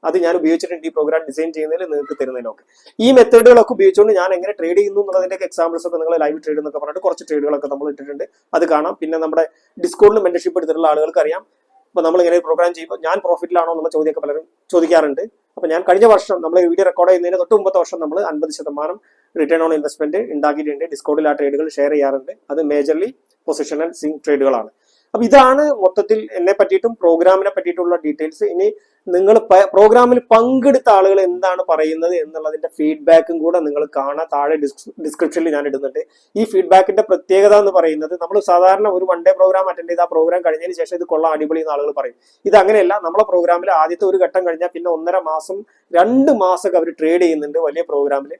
അത് ഞാൻ ഉപയോഗിച്ചിട്ടുണ്ട് ഈ പ്രോഗ്രാം ഡിസൈൻ ചെയ്യുന്നതിൽ നിങ്ങൾക്ക് തരുന്നതിനൊക്കെ. ഈ മെത്തേഡുകളൊക്കെ ഉപയോഗിച്ചുകൊണ്ട് ഞാൻ എങ്ങനെ ട്രേഡ് ചെയ്യുന്നു എന്നുള്ളതിന്റെ എക്സാമ്പിൾസ് ഒക്കെ നിങ്ങൾ ലൈവ് ട്രേഡ് എന്നൊക്കെ പറഞ്ഞിട്ട് കുറച്ച് ട്രേഡുകളൊക്കെ നമ്മൾ ഇട്ടിട്ടുണ്ട്. അത് കാണാം. പിന്നെ നമ്മുടെ ഡിസ്കൗണ്ടിൽ മെന്റർഷിപ്പ് എടുത്തിട്ടുള്ള ആളുകൾക്ക് അറിയാം. അപ്പോൾ നമ്മൾ ഇങ്ങനെ പ്രോഗ്രാം ചെയ്യുമ്പോൾ ഞാൻ പ്രോഫിറ്റിലാണോ എന്നുള്ള ചോദ്യമൊക്കെ പലരും ചോദിക്കാറുണ്ട്. അപ്പോൾ ഞാൻ കഴിഞ്ഞ വർഷം നമ്മൾ വീഡിയോ റെക്കോർഡ് ചെയ്യുന്നതിന് തൊട്ട് മുമ്പത്തെ വർഷം നമ്മൾ അൻപത് ശതമാനം റിട്ടേൺ ഓൺ ഇൻവെസ്റ്റ്മെന്റ് ഉണ്ടാക്കിയിട്ടുണ്ട്. ഡിസ്കൗണ്ടിൽ ആ ട്രേഡുകൾ ഷെയർ ചെയ്യാറുണ്ട്. അത് മേജർലി പൊസിഷണൽ സിംഗ് ട്രേഡുകളാണ് അപ്പോൾ ഇതാണ് മൊത്തത്തിൽ എന്നെ പറ്റിയിട്ടും പ്രോഗ്രാമിനെ പറ്റിയിട്ടുള്ള ഡീറ്റെയിൽസ് ഇനി നിങ്ങൾ പ്രോഗ്രാമിൽ പങ്കെടുത്ത ആളുകൾ എന്താണ് പറയുന്നത് എന്നുള്ളതിന്റെ ഫീഡ്ബാക്കും കൂടെ നിങ്ങൾ കാണാൻ താഴെ ഡിസ്ക്രിപ്ഷനിൽ ഞാൻ ഇടുന്നുണ്ട്. ഈ ഫീഡ്ബാക്കിന്റെ പ്രത്യേകത എന്ന് പറയുന്നത് നമ്മൾ സാധാരണ ഒരു വൺ ഡേ പ്രോഗ്രാം അറ്റൻഡ് ചെയ്ത് പ്രോഗ്രാം കഴിഞ്ഞതിന് ശേഷം ഇത് കൊള്ളാം അടിപൊളി എന്ന് ആളുകൾ പറയും. ഇത് അങ്ങനെയല്ല നമ്മളെ പ്രോഗ്രാമിൽ ആദ്യത്തെ ഒരു ഘട്ടം കഴിഞ്ഞാൽ പിന്നെ ഒന്നര മാസം രണ്ട് മാസമൊക്കെ അവർ ട്രേഡ് ചെയ്യുന്നുണ്ട് വലിയ പ്രോഗ്രാമിൽ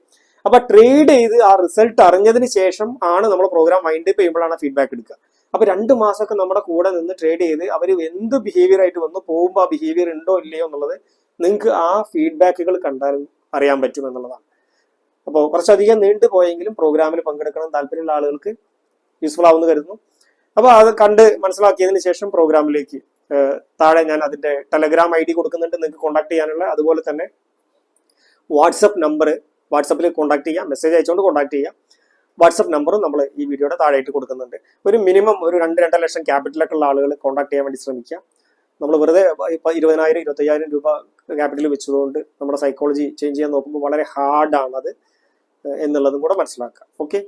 അപ്പൊ ട്രേഡ് ചെയ്ത് ആ റിസൾട്ട് അറിഞ്ഞതിന് ശേഷം ആണ് നമ്മൾ പ്രോഗ്രാം വൈൻഡ് അപ്പ് ചെയ്യുമ്പോഴാണ് ഫീഡ്ബാക്ക് എടുക്കുക. അപ്പൊ രണ്ട് മാസമൊക്കെ നമ്മുടെ കൂടെ നിന്ന് ട്രേഡ് ചെയ്ത് അവർ എന്ത് ബിഹേവിയർ ആയിട്ട് വന്നു പോകുമ്പോൾ ആ ബിഹേവിയർ ഉണ്ടോ ഇല്ലയോ എന്നുള്ളത് നിങ്ങൾക്ക് ആ ഫീഡ്ബാക്കുകൾ കണ്ടാൽ അറിയാൻ പറ്റും എന്നുള്ളതാണ്. അപ്പോൾ കുറച്ചധികം നീണ്ടു പോയെങ്കിലും പ്രോഗ്രാമിൽ പങ്കെടുക്കണം താല്പര്യമുള്ള ആളുകൾക്ക് യൂസ്ഫുൾ ആവുമെന്ന് കരുതുന്നു. അപ്പോൾ അത് കണ്ട് മനസ്സിലാക്കിയതിന് ശേഷം പ്രോഗ്രാമിലേക്ക് താഴെ ഞാൻ അതിന്റെ ടെലഗ്രാം ഐ ഡി കൊടുക്കുന്നുണ്ട് നിങ്ങൾക്ക് കോൺടാക്ട് ചെയ്യാനുള്ള. അതുപോലെ തന്നെ വാട്സപ്പ് നമ്പർ വാട്സപ്പിൽ കോൺടാക്ട് ചെയ്യാം മെസ്സേജ് അയച്ചുകൊണ്ട് കോൺടാക്ട് ചെയ്യാം. വാട്സപ്പ് നമ്പറും നമ്മൾ ഈ വീഡിയോയുടെ താഴെയിട്ട് കൊടുക്കുന്നുണ്ട്. ഒരു മിനിമം ഒരു രണ്ട് രണ്ടര ലക്ഷം ക്യാപിറ്റലൊക്കെ ഉള്ള ആളുകൾ കോൺടാക്ട് ചെയ്യാൻ വേണ്ടി ശ്രമിക്കുക. നമ്മൾ വെറുതെ ഇപ്പൊ ഇരുപതിനായിരം ഇരുപത്തയ്യായിരം രൂപ ക്യാപിറ്റൽ വെച്ചതുകൊണ്ട് നമ്മുടെ സൈക്കോളജി ചേഞ്ച് ചെയ്യാൻ നോക്കുമ്പോൾ വളരെ ഹാർഡാണത് എന്നുള്ളതും കൂടെ മനസ്സിലാക്കുക. ഓക്കെ